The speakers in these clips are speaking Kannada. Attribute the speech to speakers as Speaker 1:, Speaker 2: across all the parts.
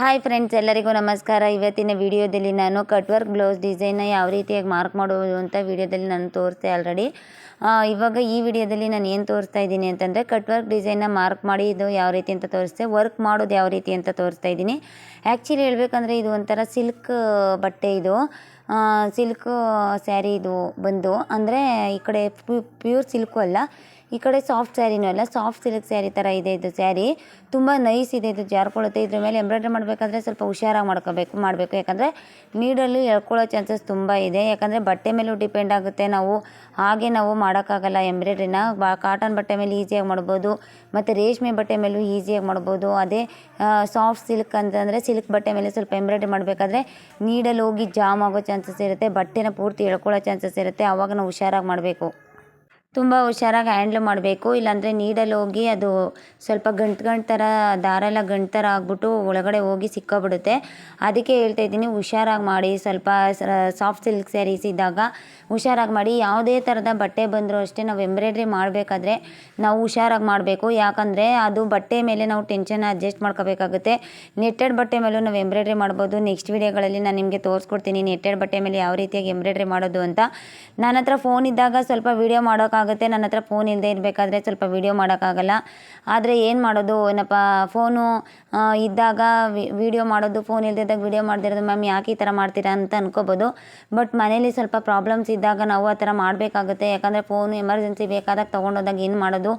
Speaker 1: ಹಾಯ್ ಫ್ರೆಂಡ್ಸ್, ಎಲ್ಲರಿಗೂ ನಮಸ್ಕಾರ. ಇವತ್ತಿನ ವಿಡಿಯೋದಲ್ಲಿ ನಾನು ಕಟ್ ವರ್ಕ್ ಬ್ಲೌಸ್ ಡಿಸೈನ್ನ ಯಾವ ರೀತಿಯಾಗಿ ಮಾರ್ಕ್ ಮಾಡುವುದು ಅಂತ ವಿಡಿಯೋದಲ್ಲಿ ನಾನು ತೋರಿಸ್ತೆ ಆಲ್ರೆಡಿ ಇವಾಗ ಈ ವಿಡಿಯೋದಲ್ಲಿ ನಾನು ಏನು ತೋರಿಸ್ತಾ ಇದ್ದೀನಿ ಅಂತಂದರೆ ಕಟ್ ವರ್ಕ್ ಡಿಸೈನ್ನ ಮಾರ್ಕ್ ಮಾಡಿ ಇದು ಯಾವ ರೀತಿ ಅಂತ ತೋರಿಸ್ತೆ ವರ್ಕ್ ಮಾಡೋದು ಯಾವ ರೀತಿ ಅಂತ ತೋರಿಸ್ತಾ ಇದ್ದೀನಿ. ಆ್ಯಕ್ಚುಲಿ ಹೇಳ್ಬೇಕಂದ್ರೆ ಇದು ಒಂಥರ ಸಿಲ್ಕ್ ಬಟ್ಟೆ ಇದು. ಸಿಲ್ಕ್ ಸ್ಯಾರಿ ಇದು ಬಂದು, ಅಂದರೆ ಈ ಕಡೆ ಪ್ಯೂರ್ ಸಿಲ್ಕು ಅಲ್ಲ. ಈ ಕಡೆ ಸಾಫ್ಟ್ ಸ್ಯಾರಿನೂ ಅಲ್ಲ ಸಾಫ್ಟ್ ಸಿಲ್ಕ್ ಸ್ಯಾರಿ ಥರ ಇದೆ ಇದು ಸ್ಯಾರಿ ತುಂಬ ನೈಸ್ ಇದೆ ಇದು ಜಾರ್ಕೊಳ್ಳುತ್ತೆ. ಇದ್ರ ಮೇಲೆ ಎಂಬ್ರಾಯ್ಡ್ರಿ ಮಾಡಬೇಕಾದ್ರೆ ಸ್ವಲ್ಪ ಹುಷಾರಾಗಿ ಮಾಡ್ಕೋಬೇಕು, ಮಾಡಬೇಕು. ಯಾಕಂದರೆ ನೀಡಲ್ಲಿ ಎಳ್ಕೊಳ್ಳೋ ಚಾನ್ಸಸ್ ತುಂಬ ಇದೆ. ಯಾಕಂದರೆ ಬಟ್ಟೆ ಮೇಲೂ ಡಿಪೆಂಡ್ ಆಗುತ್ತೆ. ನಾವು ಹಾಗೆ ನಾವು ಮಾಡೋಕ್ಕಾಗಲ್ಲ ಎಂಬ್ರಾಯ್ಡ್ರಿನ ಬಾ ಕಾಟನ್ ಬಟ್ಟೆ ಮೇಲೆ ಈಸಿಯಾಗಿ ಮಾಡ್ಬೋದು. ಮತ್ತು ರೇಷ್ಮೆ ಬಟ್ಟೆ ಮೇಲೂ ಈಸಿಯಾಗಿ ಮಾಡ್ಬೋದು. ಅದೇ ಸಾಫ್ಟ್ ಸಿಲ್ಕ್ ಅಂತಂದರೆ ಸಿಲ್ಕ್ ಬಟ್ಟೆ ಮೇಲೆ ಸ್ವಲ್ಪ ಎಂಬ್ರಾಯ್ಡ್ರಿ ಮಾಡಬೇಕಾದ್ರೆ ನೀಡಲ್ಲಿ ಹೋಗಿ ಜಾಮ್ ಆಗೋ ಚಾನ್ಸಸ್ ಇರುತ್ತೆ. ಬಟ್ಟೆನ ಪೂರ್ತಿ ಎಳ್ಕೊಳ್ಳೋ ಚಾನ್ಸಸ್ ಇರುತ್ತೆ. ಆವಾಗ ನಾವು ಹುಷಾರಾಗಿ ಮಾಡಬೇಕು. ತುಂಬ ಹುಷಾರಾಗಿ ಹ್ಯಾಂಡ್ಲ್ ಮಾಡಬೇಕು. ಇಲ್ಲಾಂದರೆ ನೀಡಲ್ಲಿ ಹೋಗಿ ಅದು ಸ್ವಲ್ಪ ಗಂಟು ಗಂಟು ಥರ ದಾರ ಎಲ್ಲ ಗಂಟು ಥರ ಆಗಿಬಿಟ್ಟು ಒಳಗಡೆ ಹೋಗಿ ಸಿಕ್ಕೋಬಿಡುತ್ತೆ. ಅದಕ್ಕೆ ಹೇಳ್ತಾ ಇದ್ದೀನಿ, ಹುಷಾರಾಗಿ ಮಾಡಿ. ಸ್ವಲ್ಪ ಸಾಫ್ಟ್ ಸಿಲ್ಕ್ ಸ್ಯಾರೀಸ್ ಇದ್ದಾಗ ಹುಷಾರಾಗಿ ಮಾಡಿ. ಯಾವುದೇ ಥರದ ಬಟ್ಟೆ ಬಂದರೂ ಅಷ್ಟೇ ನಾವು ಎಂಬ್ರಾಯ್ಡ್ರಿ ಮಾಡಬೇಕಾದ್ರೆ ನಾವು ಹುಷಾರಾಗಿ ಮಾಡಬೇಕು. ಯಾಕಂದರೆ ಅದು ಬಟ್ಟೆ ಮೇಲೆ ನಾವು ಟೆನ್ಷನ್ ಅಡ್ಜಸ್ಟ್ ಮಾಡ್ಕೋಬೇಕಾಗುತ್ತೆ. ನೆಟ್ಟೆಡ್ ಬಟ್ಟೆ ಮೇಲೂ ನಾವು ಎಂಬ್ರಾಯ್ಡ್ರಿ ಮಾಡ್ಬೋದು. ನೆಕ್ಸ್ಟ್ ವಿಡಿಯೋಗಳಲ್ಲಿ ನಾನು ನಿಮಗೆ ತೋರಿಸ್ಕೊಡ್ತೀನಿ ನೆಟ್ಟೆಡ್ ಬಟ್ಟೆ ಮೇಲೆ ಯಾವ ರೀತಿಯಾಗಿ ಎಂಬ್ರಾಯ್ಡ್ರಿ ಮಾಡೋದು ಅಂತ. ನನ್ನ ಫೋನ್ ಇದ್ದಾಗ ಸ್ವಲ್ಪ ವೀಡಿಯೋ ಮಾಡೋಕ್ಕಾಗುತ್ತೆ ನನ್ನ ಹತ್ರ ಫೋನ್ ಇಲ್ಲದೆ ಇರಬೇಕಾದ್ರೆ ಸ್ವಲ್ಪ ವೀಡಿಯೋ ಮಾಡೋಕ್ಕಾಗಲ್ಲ. ಆದರೆ ಏನು ಮಾಡೋದು? ಏನಪ್ಪ ಫೋನು ಇದ್ದಾಗ ವೀಡಿಯೋ ಮಾಡೋದು ಫೋನ್ ಇಲ್ದಿದ್ದಾಗ ವೀಡಿಯೋ ಮಾಡ್ದಿರೋದು ಮ್ಯಾಮ್ ಯಾಕೆ ಈ ಥರ ಮಾಡ್ತೀರಾ ಅಂತ ಅನ್ಕೋಬೋದು. ಬಟ್ ಮನೇಲಿ ಸ್ವಲ್ಪ ಪ್ರಾಬ್ಲಮ್ಸ್ ಇದ್ದಾಗ ನಾವು ಆ ಥರ ಮಾಡಬೇಕಾಗುತ್ತೆ. ಯಾಕಂದರೆ ಫೋನು ಎಮರ್ಜೆನ್ಸಿ ಬೇಕಾದಾಗ ತೊಗೊಂಡೋದಾಗ ಏನು ಮಾಡೋದು?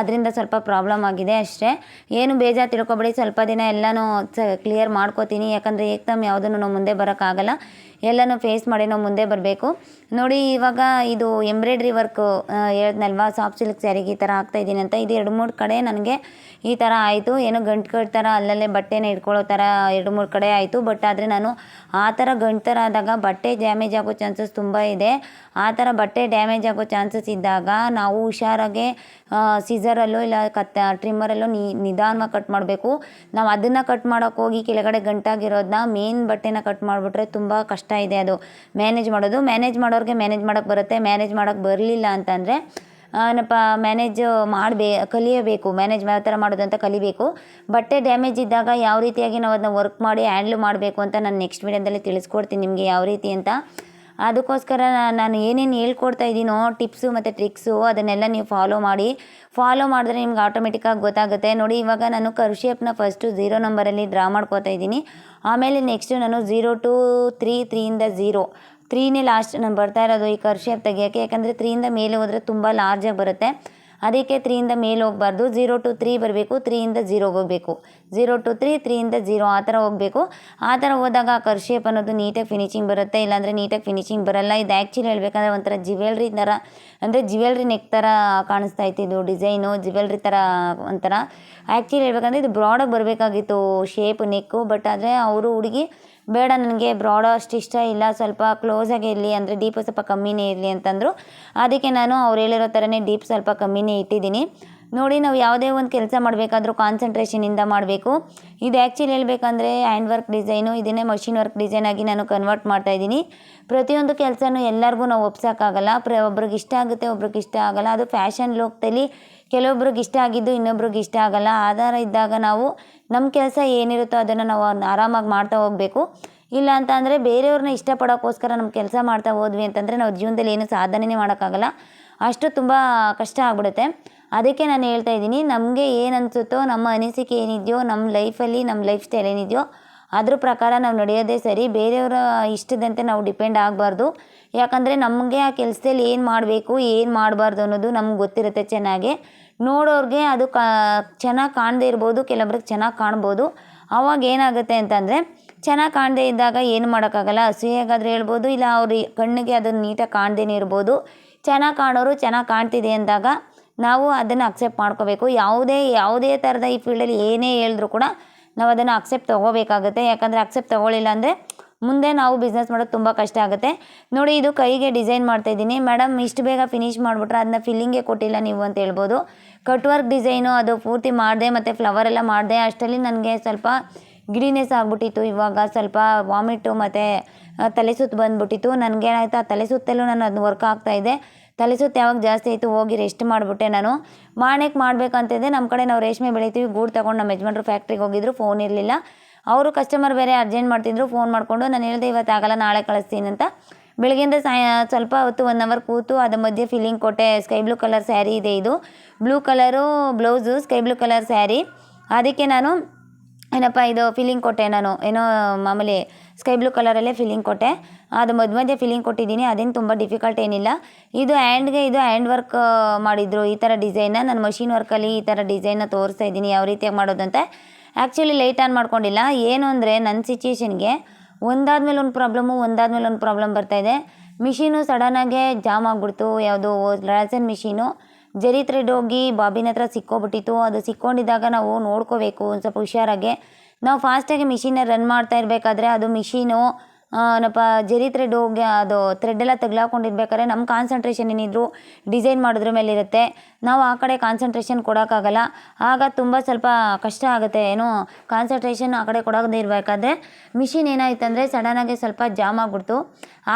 Speaker 1: ಅದರಿಂದ ಸ್ವಲ್ಪ ಪ್ರಾಬ್ಲಮ್ ಆಗಿದೆ ಅಷ್ಟೇ. ಏನು ಬೇಜಾರು ತಿಳ್ಕೊಬೇಡಿ. ಸ್ವಲ್ಪ ದಿನ ಎಲ್ಲನೂ ಕ್ಲಿಯರ್ ಮಾಡ್ಕೋತೀನಿ. ಯಾಕಂದರೆ ಏಕ್ದಮ್ ಯಾವುದನ್ನು ನಾವು ಮುಂದೆ ಬರೋಕ್ಕಾಗಲ್ಲ. ಎಲ್ಲನೂ ಫೇಸ್ ಮಾಡಿ ನಾವು ಮುಂದೆ ಬರಬೇಕು. ನೋಡಿ ಇವಾಗ ಇದು ಎಂಬ್ರಾಯ್ಡ್ರಿ ವರ್ಕು ಹೇಳಿದ್ನಲ್ವಾ ಸಾಫ್ಟ್ ಸಿಲ್ಕ್ ಸ್ಯಾರಿಗೆ ಈ ಥರ ಹಾಕ್ತಾಯಿದ್ದೀನಿ ಅಂತ. ಇದು ಎರಡು ಮೂರು ಕಡೆ ನನಗೆ ಈ ಥರ ಆಯಿತು. ಏನೋ ಗಂಟು ಕಟ್ ಥರ ಅಲ್ಲಲ್ಲೇ ಬಟ್ಟೆನ ಇಟ್ಕೊಳ್ಳೋ ಥರ ಎರಡು ಮೂರು ಕಡೆ ಆಯಿತು. ಬಟ್ ಆದರೆ ನಾನು ಆ ಥರ ಗಂಟು ಥರ ಆದಾಗ ಬಟ್ಟೆ ಡ್ಯಾಮೇಜ್ ಆಗೋ ಚಾನ್ಸಸ್ ತುಂಬ ಇದೆ. ಆ ಥರ ಬಟ್ಟೆ ಡ್ಯಾಮೇಜ್ ಆಗೋ ಚಾನ್ಸಸ್ ಇದ್ದಾಗ ನಾವು ಹುಷಾರಾಗೆ ಸಿಸರಲ್ಲೋ ಇಲ್ಲ ಕತ್ತ ಟ್ರಿಮ್ಮರಲ್ಲೋ ನಿಧಾನವಾಗಿ ಕಟ್ ಮಾಡಬೇಕು. ನಾವು ಅದನ್ನು ಕಟ್ ಮಾಡೋಕ್ಕೋಗಿ ಕೆಳಗಡೆ ಗಂಟಾಗಿರೋದನ್ನ ಮೇನ್ ಬಟ್ಟೆನ ಕಟ್ ಮಾಡಿಬಿಟ್ರೆ ತುಂಬ ಕಷ್ಟ ಇದೆ, ಅದು ಮ್ಯಾನೇಜ್ ಮಾಡೋದು. ಮ್ಯಾನೇಜ್ ಮಾಡೋರಿಗೆ ಮ್ಯಾನೇಜ್ ಮಾಡೋಕ್ಕೆ ಬರುತ್ತೆ ಮ್ಯಾನೇಜ್ ಮಾಡೋಕ್ಕೆ ಬರಲಿಲ್ಲ ಅಂತಂದರೆ ಏನಪ್ಪ ಮ್ಯಾನೇಜ್ ಮಾಡಬೇ, ಕಲಿಯಬೇಕು. ಮ್ಯಾನೇಜ್ ಯಾವ ಥರ ಮಾಡೋದು ಅಂತ ಕಲಿಬೇಕು. ಬಟ್ಟೆ ಡ್ಯಾಮೇಜ್ ಇದ್ದಾಗ ಯಾವ ರೀತಿಯಾಗಿ ನಾವು ಅದನ್ನ ವರ್ಕ್ ಮಾಡಿ ಹ್ಯಾಂಡ್ಲ್ ಮಾಡಬೇಕು ಅಂತ ನಾನು ನೆಕ್ಸ್ಟ್ ವೀಡಿಯೋದಲ್ಲಿ ತಿಳಿಸ್ಕೊಡ್ತೀನಿ ನಿಮಗೆ ಯಾವ ರೀತಿ ಅಂತ. ಅದಕ್ಕೋಸ್ಕರ ನಾನು ಏನೇನು ಹೇಳ್ಕೊಡ್ತಾ ಇದ್ದೀನೋ ಟಿಪ್ಸು ಮತ್ತು ಟ್ರಿಕ್ಸು ಅದನ್ನೆಲ್ಲ ನೀವು ಫಾಲೋ ಮಾಡಿ. ಫಾಲೋ ಮಾಡಿದ್ರೆ ನಿಮ್ಗೆ ಆಟೋಮೆಟಿಕ್ಕಾಗಿ ಗೊತ್ತಾಗುತ್ತೆ. ನೋಡಿ, ಇವಾಗ ನಾನು ಕರ್ ಶೇಪ್ನ ಫಸ್ಟು ಝೀರೋ ನಂಬರಲ್ಲಿ ಡ್ರಾ ಮಾಡ್ಕೋತಾ ಇದ್ದೀನಿ. ಆಮೇಲೆ ನೆಕ್ಸ್ಟು ನಾನು ಝೀರೋ ಟು ತ್ರೀ ತ್ರೀಯಿಂದ ಝೀರೋ ತ್ರೀನೇ ಲಾಸ್ಟ್ ನಾನು ಬರ್ತಾ ಇರೋದು ಈ ಕರ್ಷಿಯಪ್ ಶೇಪ್ ತೆಗಿಯೋಕ್ಕೆ. ಯಾಕಂದರೆ ತ್ರೀಯಿಂದ ಮೇಲೆ ಹೋದರೆ ತುಂಬ ಲಾರ್ಜಾಗಿ ಬರುತ್ತೆ. ಅದಕ್ಕೆ ತ್ರೀಯಿಂದ ಮೇಲೆ ಹೋಗಬಾರ್ದು. ಝೀರೋ ಟು ತ್ರೀ ಬರಬೇಕು ತ್ರೀಯಿಂದ ಝೀರೋಗೆ ಹೋಗಬೇಕು. ಝೀರೋ ಟು ತ್ರೀ ತ್ರೀಯಿಂದ ಝೀರೋ ಆ ಥರ ಹೋಗಬೇಕು. ಆ ಥರ ಹೋದಾಗ ಆ ಕರ್ ಶೇಪ್ ಅನ್ನೋದು ನೀಟಾಗಿ ಫಿನಿಶಿಂಗ್ ಬರುತ್ತೆ. ಇಲ್ಲಾಂದರೆ ನೀಟಾಗಿ ಫಿನಿಶಿಂಗ್ ಬರಲ್ಲ. ಇದು ಆ್ಯಕ್ಚುಲಿ ಹೇಳಬೇಕಂದ್ರೆ ಒಂಥರ ಜ್ಯುವೆಲ್ರಿ ಥರ, ಅಂದರೆ ಜ್ಯುವೆಲ್ರಿ ನೆಕ್ ಥರ ಕಾಣಿಸ್ತಾ ಇತ್ತು ಇದು ಡಿಸೈನು ಜ್ಯುವೆಲ್ರಿ ಥರ ಒಂಥರ. ಆ್ಯಕ್ಚುಲಿ ಹೇಳ್ಬೇಕಂದ್ರೆ ಇದು ಬ್ರಾಡಾಗಿ ಬರಬೇಕಾಗಿತ್ತು ಶೇಪ್ ನೆಕ್ಕು ಬಟ್ ಆದರೆ ಅವರು ಹುಡುಗಿ ಬೇಡ, ನನಗೆ ಬ್ರಾಡ್ ಅಷ್ಟು ಇಷ್ಟ ಇಲ್ಲ, ಸ್ವಲ್ಪ ಕ್ಲೋಸಾಗಿ ಇರಲಿ ಅಂದರೆ ಡೀಪ್ ಸ್ವಲ್ಪ ಕಮ್ಮಿನೇ ಇರಲಿ ಅಂತಂದರು. ಅದಕ್ಕೆ ನಾನು ಅವ್ರು ಹೇಳಿರೋ ಥರನೇ ಡೀಪ್ ಸ್ವಲ್ಪ ಕಮ್ಮಿನೇ ಇಟ್ಟಿದ್ದೀನಿ. ನೋಡಿ, ನಾವು ಯಾವುದೇ ಒಂದು ಕೆಲಸ ಮಾಡಬೇಕಾದ್ರೂ ಕಾನ್ಸಂಟ್ರೇಷನಿಂದ ಮಾಡಬೇಕು. ಇದು ಆ್ಯಕ್ಚುಲಿ ಹೇಳಬೇಕಂದ್ರೆ ಹ್ಯಾಂಡ್ ವರ್ಕ್ ಡಿಸೈನು ಇದನ್ನೇ ಮಷಿನ್ ವರ್ಕ್ ಡಿಸೈನ್ ಆಗಿ ನಾನು ಕನ್ವರ್ಟ್ ಮಾಡ್ತಾ ಇದ್ದೀನಿ. ಪ್ರತಿಯೊಂದು ಕೆಲಸನೂ ಎಲ್ಲರಿಗೂ ನಾವು ಒಪ್ಸೋಕ್ಕಾಗಲ್ಲ. ಪ್ರ ಒಬ್ರಿಗೆ ಇಷ್ಟ ಆಗುತ್ತೆ, ಒಬ್ರಿಗೆ ಇಷ್ಟ ಆಗಲ್ಲ. ಅದು ಫ್ಯಾಷನ್ ಲೋಕದಲ್ಲಿ ಕೆಲವೊಬ್ರಿಗೆ ಇಷ್ಟ ಆಗಿದ್ದು ಇನ್ನೊಬ್ರಿಗೆ ಇಷ್ಟ ಆಗಲ್ಲ. ಆಧಾರ ಇದ್ದಾಗ ನಾವು ನಮ್ಮ ಕೆಲಸ ಏನಿರುತ್ತೋ ಅದನ್ನು ನಾವು ಆರಾಮಾಗಿ ಮಾಡ್ತಾ ಹೋಗಬೇಕು. ಇಲ್ಲ ಅಂತ ಅಂದರೆ ಬೇರೆಯವ್ರನ್ನ ಇಷ್ಟಪಡೋಕ್ಕೋಸ್ಕರ ನಮ್ಮ ಕೆಲಸ ಮಾಡ್ತಾ ಹೋದ್ವಿ ಅಂತಂದರೆ ನಾವು ಜೀವನದಲ್ಲಿ ಏನು ಸಾಧನೆನೇ ಮಾಡೋಕ್ಕಾಗಲ್ಲ. ಅಷ್ಟು ತುಂಬ ಕಷ್ಟ ಆಗ್ಬಿಡುತ್ತೆ. ಅದಕ್ಕೆ ನಾನು ಹೇಳ್ತಾ ಇದ್ದೀನಿ, ನಮಗೆ ಏನು ಅನಿಸುತ್ತೋ ನಮ್ಮ ಅನಿಸಿಕೆ ಏನಿದೆಯೋ ನಮ್ಮ ಲೈಫಲ್ಲಿ ನಮ್ಮ ಲೈಫ್ ಸ್ಟೈಲ್ ಏನಿದೆಯೋ, ಅದ್ರ ಪ್ರಕಾರ ನಾವು ನಡೆಯೋದೇ ಸರಿ. ಬೇರೆಯವರ ಇಷ್ಟದಂತೆ ನಾವು ಡಿಪೆಂಡ್ ಆಗಬಾರ್ದು. ಯಾಕಂದರೆ ನಮಗೆ ಆ ಕೆಲಸದಲ್ಲಿ ಏನು ಮಾಡಬೇಕು, ಏನು ಮಾಡಬಾರ್ದು ಅನ್ನೋದು ನಮ್ಗೆ ಗೊತ್ತಿರುತ್ತೆ ಚೆನ್ನಾಗಿ. ನೋಡೋರಿಗೆ ಅದು ಕಾ, ಚೆನ್ನಾಗಿ ಕಾಣದೇ ಇರ್ಬೋದು ಕೆಲವೊಬ್ರಿಗೆ ಚೆನ್ನಾಗಿ ಕಾಣ್ಬೋದು. ಆವಾಗ ಏನಾಗುತ್ತೆ ಅಂತಂದರೆ, ಚೆನ್ನಾಗಿ ಕಾಣದೇ ಇದ್ದಾಗ ಏನು ಮಾಡೋಕ್ಕಾಗಲ್ಲ. ಅಸೂಯೆಗಾದ್ರೆ ಹೇಳ್ಬೋದು, ಇಲ್ಲ ಅವ್ರ ಕಣ್ಣಿಗೆ ಅದನ್ನು ನೀಟಾಗಿ ಕಾಣ್ದೇ ಇರ್ಬೋದು. ಚೆನ್ನಾಗಿ ಕಾಣೋರು ಚೆನ್ನಾಗಿ ಕಾಣ್ತಿದೆ ಅಂದಾಗ ನಾವು ಅದನ್ನು ಅಕ್ಸೆಪ್ಟ್ ಮಾಡ್ಕೋಬೇಕು. ಯಾವುದೇ ಯಾವುದೇ ಥರದ ಈ ಫೀಲ್ಡಲ್ಲಿ ಏನೇ ಹೇಳಿದ್ರು ಕೂಡ ನಾವು ಅದನ್ನು ಅಕ್ಸೆಪ್ಟ್ ತೊಗೋಬೇಕಾಗುತ್ತೆ. ಯಾಕಂದರೆ ಅಕ್ಸೆಪ್ಟ್ ತೊಗೊಳ್ಳಿಲ್ಲ ಅಂದರೆ ಮುಂದೆ ನಾವು ಬಿಸ್ನೆಸ್ ಮಾಡೋದು ತುಂಬ ಕಷ್ಟ ಆಗುತ್ತೆ. ನೋಡಿ, ಇದು ಕೈಗೆ ಡಿಸೈನ್ ಮಾಡ್ತಾಯಿದ್ದೀನಿ ಮೇಡಮ್ ಇಷ್ಟು ಬೇಗ ಫಿನಿಷ್ ಮಾಡಿಬಿಟ್ರೆ ಅದನ್ನ ಫಿಲ್ಲಿಂಗೇ ಕೊಟ್ಟಿಲ್ಲ ನೀವು ಅಂತ ಹೇಳ್ಬೋದು. ಕಟ್ ವರ್ಕ್ ಡಿಸೈನು ಅದು ಪೂರ್ತಿ ಮಾಡಿದೆ, ಮತ್ತು ಫ್ಲವರೆಲ್ಲ ಮಾಡಿದೆ. ಅಷ್ಟರಲ್ಲಿ ನನಗೆ ಸ್ವಲ್ಪ ಗಿಡಿನೆಸ್ ಆಗ್ಬಿಟ್ಟಿತ್ತು. ಇವಾಗ ಸ್ವಲ್ಪ ವಾಮಿಟು ಮತ್ತು ತಲೆ ಸುತ್ತು ಬಂದುಬಿಟ್ಟಿತ್ತು. ನನಗೇನಾಯ್ತು ಆ ತಲೆ ಸುತ್ತಲ್ಲೂ ನಾನು ಅದನ್ನ ವರ್ಕ್ ಆಗ್ತಾಯಿದೆ ತಲೆ ಸುತ್ತು ಯಾವಾಗ ಜಾಸ್ತಿ ಆಯಿತು ಹೋಗಿ ರೆಸ್ಟ್ ಮಾಡಿಬಿಟ್ಟೆ ನಾನು. ಮಾಡಕ್ಕೆ ಮಾಡಬೇಕಂತಿದ್ದೆ. ನಮ್ಮ ಕಡೆ ನಾವು ರೇಷ್ಮೆ ಬೆಳಿತೀವಿ, ಗೂಡು ತೊಗೊಂಡು ನಮ್ಮ ಯಜಮಾನ್ರು ಫ್ಯಾಕ್ಟ್ರಿಗೆ ಹೋಗಿದ್ರು, ಫೋನ್ ಇರಲಿಲ್ಲ. ಅವರು ಕಸ್ಟಮರ್ ಬೇರೆ ಅರ್ಜೆಂಟ್ ಮಾಡ್ತಿದ್ರು, ಫೋನ್ ಮಾಡಿಕೊಂಡು ನಾನು ಹೇಳಿದೆ ಇವತ್ತು ಆಗಲ್ಲ, ನಾಳೆ ಕಳಿಸ್ತೀನಿ ಅಂತ. ಬೆಳಗ್ಗೆಯಿಂದ ಸಾಯ, ಸ್ವಲ್ಪ ಹೊತ್ತು ಒನ್ ಅವರ್ ಕೂತು ಅದ ಮಧ್ಯೆ ಫೀಲಿಂಗ್ ಕೊಟ್ಟೆ ಸ್ಕೈ ಬ್ಲೂ ಕಲರ್ ಸ್ಯಾರಿ ಇದೆ ಇದು. Blue colour blouse sky blue colour sari ಅದಕ್ಕೆ ನಾನು ಏನಪ್ಪ, ಇದು ಫಿಲ್ಲಿಂಗ್ ಕೊಟ್ಟೆ ನಾನು. ಏನೋ ಮಾಮೂಲಿ ಸ್ಕೈ ಬ್ಲೂ ಕಲರಲ್ಲೇ ಫಿಲ್ಲಿಂಗ್ ಕೊಟ್ಟೆ. ಅದು ಮಧ್ಯ ಮಧ್ಯೆ ಫಿಲ್ಲಿಂಗ್ ಕೊಟ್ಟಿದ್ದೀನಿ, ಅದೇನು ತುಂಬ ಡಿಫಿಕಲ್ಟ್ ಏನಿಲ್ಲ. ಇದು ಹ್ಯಾಂಡ್ಗೆ ಇದು ಹ್ಯಾಂಡ್ ವರ್ಕ್ ಮಾಡಿದ್ರು. ಈ ಥರ ಡಿಸೈನ್ನ ನಾನು ಮಷಿನ್ ವರ್ಕಲ್ಲಿ ಈ ಥರ ಡಿಸೈನ್ನ ತೋರಿಸ್ತಾ ಇದ್ದೀನಿ, ಯಾವ ರೀತಿಯಾಗಿ ಮಾಡೋದಂತೆ. ಆ್ಯಕ್ಚುಲಿ ಲೈಟ್ ಆನ್ ಮಾಡ್ಕೊಂಡಿಲ್ಲ. ಏನು ಅಂದರೆ ನನ್ನ ಸಿಚುಯೇಷನ್ಗೆ ಒಂದಾದ್ಮೇಲೆ ಒಂದು ಪ್ರಾಬ್ಲಮ್ಮು ಒಂದಾದ್ಮೇಲೆ ಒಂದು ಪ್ರಾಬ್ಲಮ್ ಬರ್ತಾಯಿದೆ ಮಿಷಿನು ಸಡನ್ನಾಗೆ ಜಾಮ್ ಆಗಿಬಿಡ್ತು. ಯಾವುದು ರಾಸನ್ ಮಿಷಿನು ಜರಿ ಥ್ರೆಡ್ ಹೋಗಿ ಬಾಬಿನ ಹತ್ರ ಸಿಕ್ಕೋಬಿಟ್ಟಿತ್ತು ಅದು ಸಿಕ್ಕೊಂಡಿದ್ದಾಗ ನಾವು ನೋಡ್ಕೋಬೇಕು. ಒಂದು ಸ್ವಲ್ಪ ಹುಷಾರಾಗೆ. ನಾವು ಫಾಸ್ಟಾಗಿ ಮಿಷಿನ ರನ್ ಮಾಡ್ತಾ ಇರಬೇಕಾದ್ರೆ ಅದು ಮಿಷಿನು ಏನಪ್ಪ, ಜರಿ ಥ್ರೆಡ್ ಹೋಗಿ ಅದು ಥ್ರೆಡ್ ಎಲ್ಲ ತಗ್ಲಾಕೊಂಡಿರ್ಬೇಕಾದ್ರೆ ನಮ್ಮ ಕಾನ್ಸಂಟ್ರೇಷನ್ ಏನಿದ್ರು ಡಿಸೈನ್ ಮಾಡೋದ್ರ ಮೇಲೆ ಇರುತ್ತೆ. ನಾವು ಆ ಕಡೆ ಕಾನ್ಸಂಟ್ರೇಷನ್ ಕೊಡೋಕ್ಕಾಗಲ್ಲ. ಆಗ ತುಂಬ ಸ್ವಲ್ಪ ಕಷ್ಟ ಆಗುತ್ತೆ. ಏನು ಕಾನ್ಸಂಟ್ರೇಷನ್ ಆ ಕಡೆ ಕೊಡೋದೇ ಇರಬೇಕಾದ್ರೆ ಮಿಷಿನ್ ಏನಾಯ್ತು ಅಂದರೆ ಸಡನ್ನಾಗಿ ಸ್ವಲ್ಪ ಜಾಮ್ ಆಗಿಬಿಡ್ತು.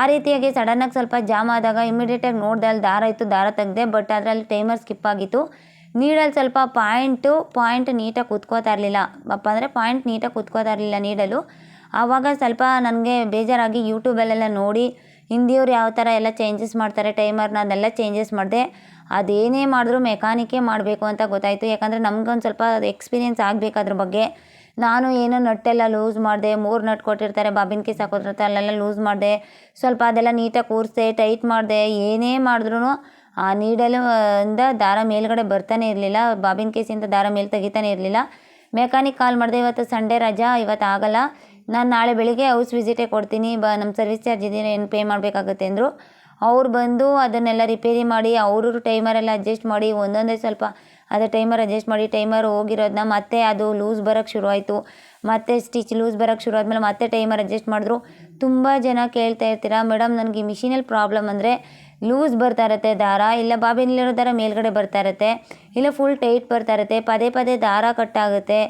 Speaker 1: ಆ ರೀತಿಯಾಗಿ ಸಡನ್ನಾಗಿ ಸ್ವಲ್ಪ ಜಾಮ್ ಆದಾಗ ಇಮಿಡಿಯೇಟಾಗಿ ನೋಡಿದೆ ಅಲ್ಲಿ ದಾರ ಇತ್ತು, ದಾರ ತೆಗೆದೆ ಬಟ್ ಅದರಲ್ಲಿ ಟೈಮರ್ ಸ್ಕಿಪ್ ಆಗಿತ್ತು. ನೀಡಲ್ಲಿ ಸ್ವಲ್ಪ ಪಾಯಿಂಟು ಪಾಯಿಂಟ್ ನೀಟಾಗಿ ಕುತ್ಕೋತಾ ಇರಲಿಲ್ಲ. ಅಪ್ಪ ಅಂದರೆ ಪಾಯಿಂಟ್ ನೀಟಾಗಿ ಕುತ್ಕೋತಾ ಇರಲಿಲ್ಲ ನೀಡಲು. ಆವಾಗ ಸ್ವಲ್ಪ ನನಗೆ ಬೇಜಾರಾಗಿ ಯೂಟ್ಯೂಬಲ್ಲೆಲ್ಲ ನೋಡಿ, ಹಿಂದಿಯವ್ರು ಯಾವ ಥರ ಎಲ್ಲ ಚೇಂಜಸ್ ಮಾಡ್ತಾರೆ ಟೈಮರ್ನ ಅದೆಲ್ಲ ಚೇಂಜಸ್ ಮಾಡಿದೆ, ಅದೇನೇ ಮಾಡಿದ್ರು ಮೆಕ್ಯಾನಿಕೇ ಮಾಡಬೇಕು ಅಂತ ಗೊತ್ತಾಯಿತು. ಯಾಕಂದರೆ ನಮ್ಗೊಂದು ಸ್ವಲ್ಪ ಎಕ್ಸ್ಪೀರಿಯೆನ್ಸ್ ಆಗಬೇಕು ಅದ್ರ ಬಗ್ಗೆ. ನಾನು ಏನೋ ನಟ್ಟೆಲ್ಲ ಲೂಸ್ ಮಾಡಿದೆ, ಮೂರು ನಟ್ ಕೊಟ್ಟಿರ್ತಾರೆ, ಬಾಬಿನ ಕೇಸ್ ಹಾಕೋದ್ರತ್ತ ಅಲ್ಲೆಲ್ಲ ಲೂಸ್ ಮಾಡಿದೆ, ಸ್ವಲ್ಪ ಅದೆಲ್ಲ ನೀಟಾಗಿ ಕೂರಿಸಿದೆ ಟೈಟ್ ಮಾಡಿದೆ, ಏನೇ ಮಾಡಿದ್ರು ಆ ನೀಡಲು ಇಂದ ದಾರ ಮೇಲ್ಗಡೆ ಬರ್ತಾನೆ ಇರಲಿಲ್ಲ, ಬಾಬಿನ ಕೇಸಿಂದ ದಾರ ಮೇಲೆ ತೆಗಿತಾನೆ ಇರಲಿಲ್ಲ. ಮೆಕ್ಯಾನಿಕ್ ಕಾಲ್ ಮಾಡಿದೆ, ಇವತ್ತು ಸಂಡೇ ರಜಾ, ಇವತ್ತು ಆಗಲ್ಲ ನಾನು ನಾಳೆ ಬೆಳಿಗ್ಗೆ ಹೌಸ್ ವಿಸಿಟೇ ಕೊಡ್ತೀನಿ, ಬ ನಮ್ಮ ಸರ್ವಿಸ್ ಚಾರ್ಜ್ ಇದೀನಿ ಏನು ಪೇ ಮಾಡಬೇಕಾಗುತ್ತೆ ಅಂದರು, ಅವ್ರು ಬಂದು ಅದನ್ನೆಲ್ಲ ರಿಪೇರಿ ಮಾಡಿ ಅವರು ಟೈಮರೆಲ್ಲ ಅಡ್ಜಸ್ಟ್ ಮಾಡಿ, ಒಂದೊಂದೇ ಸ್ವಲ್ಪ ಅದು ಟೈಮರ್ ಅಡ್ಜಸ್ಟ್ ಮಾಡಿ ಟೈಮರ್ ಹೋಗಿರೋದನ್ನ ಮತ್ತೆ ಅದು ಲೂಸ್ ಬರೋಕ್ಕೆ ಶುರುವಾಯಿತು ಮತ್ತೆ ಸ್ಟಿಚ್ ಲೂಸ್ ಬರೋಕ್ಕೆ ಶುರು ಆದಮೇಲೆ ಮತ್ತೆ ಟೈಮರ್ ಅಡ್ಜಸ್ಟ್ ಮಾಡಿದ್ರು. ತುಂಬ ಜನ ಕೇಳ್ತಾ ಇರ್ತೀರಾ ಮೇಡಮ್ ನನಗೆ ಮಿಷಿನಲ್ಲಿ ಪ್ರಾಬ್ಲಮ್ ಅಂದರೆ ಲೂಸ್ ಬರ್ತಾ ಇರುತ್ತೆ, ದಾರ, ಇಲ್ಲ ಬಾಬಿನಲ್ಲಿರೋ ದಾರ ಮೇಲ್ಗಡೆ ಬರ್ತಾ ಇರುತ್ತೆ, ಇಲ್ಲ ಫುಲ್ ಟೈಟ್ ಬರ್ತಾ ಇರುತ್ತೆ, ಪದೇ ಪದೇ ದಾರ ಕಟ್ಟಾಗುತ್ತೆ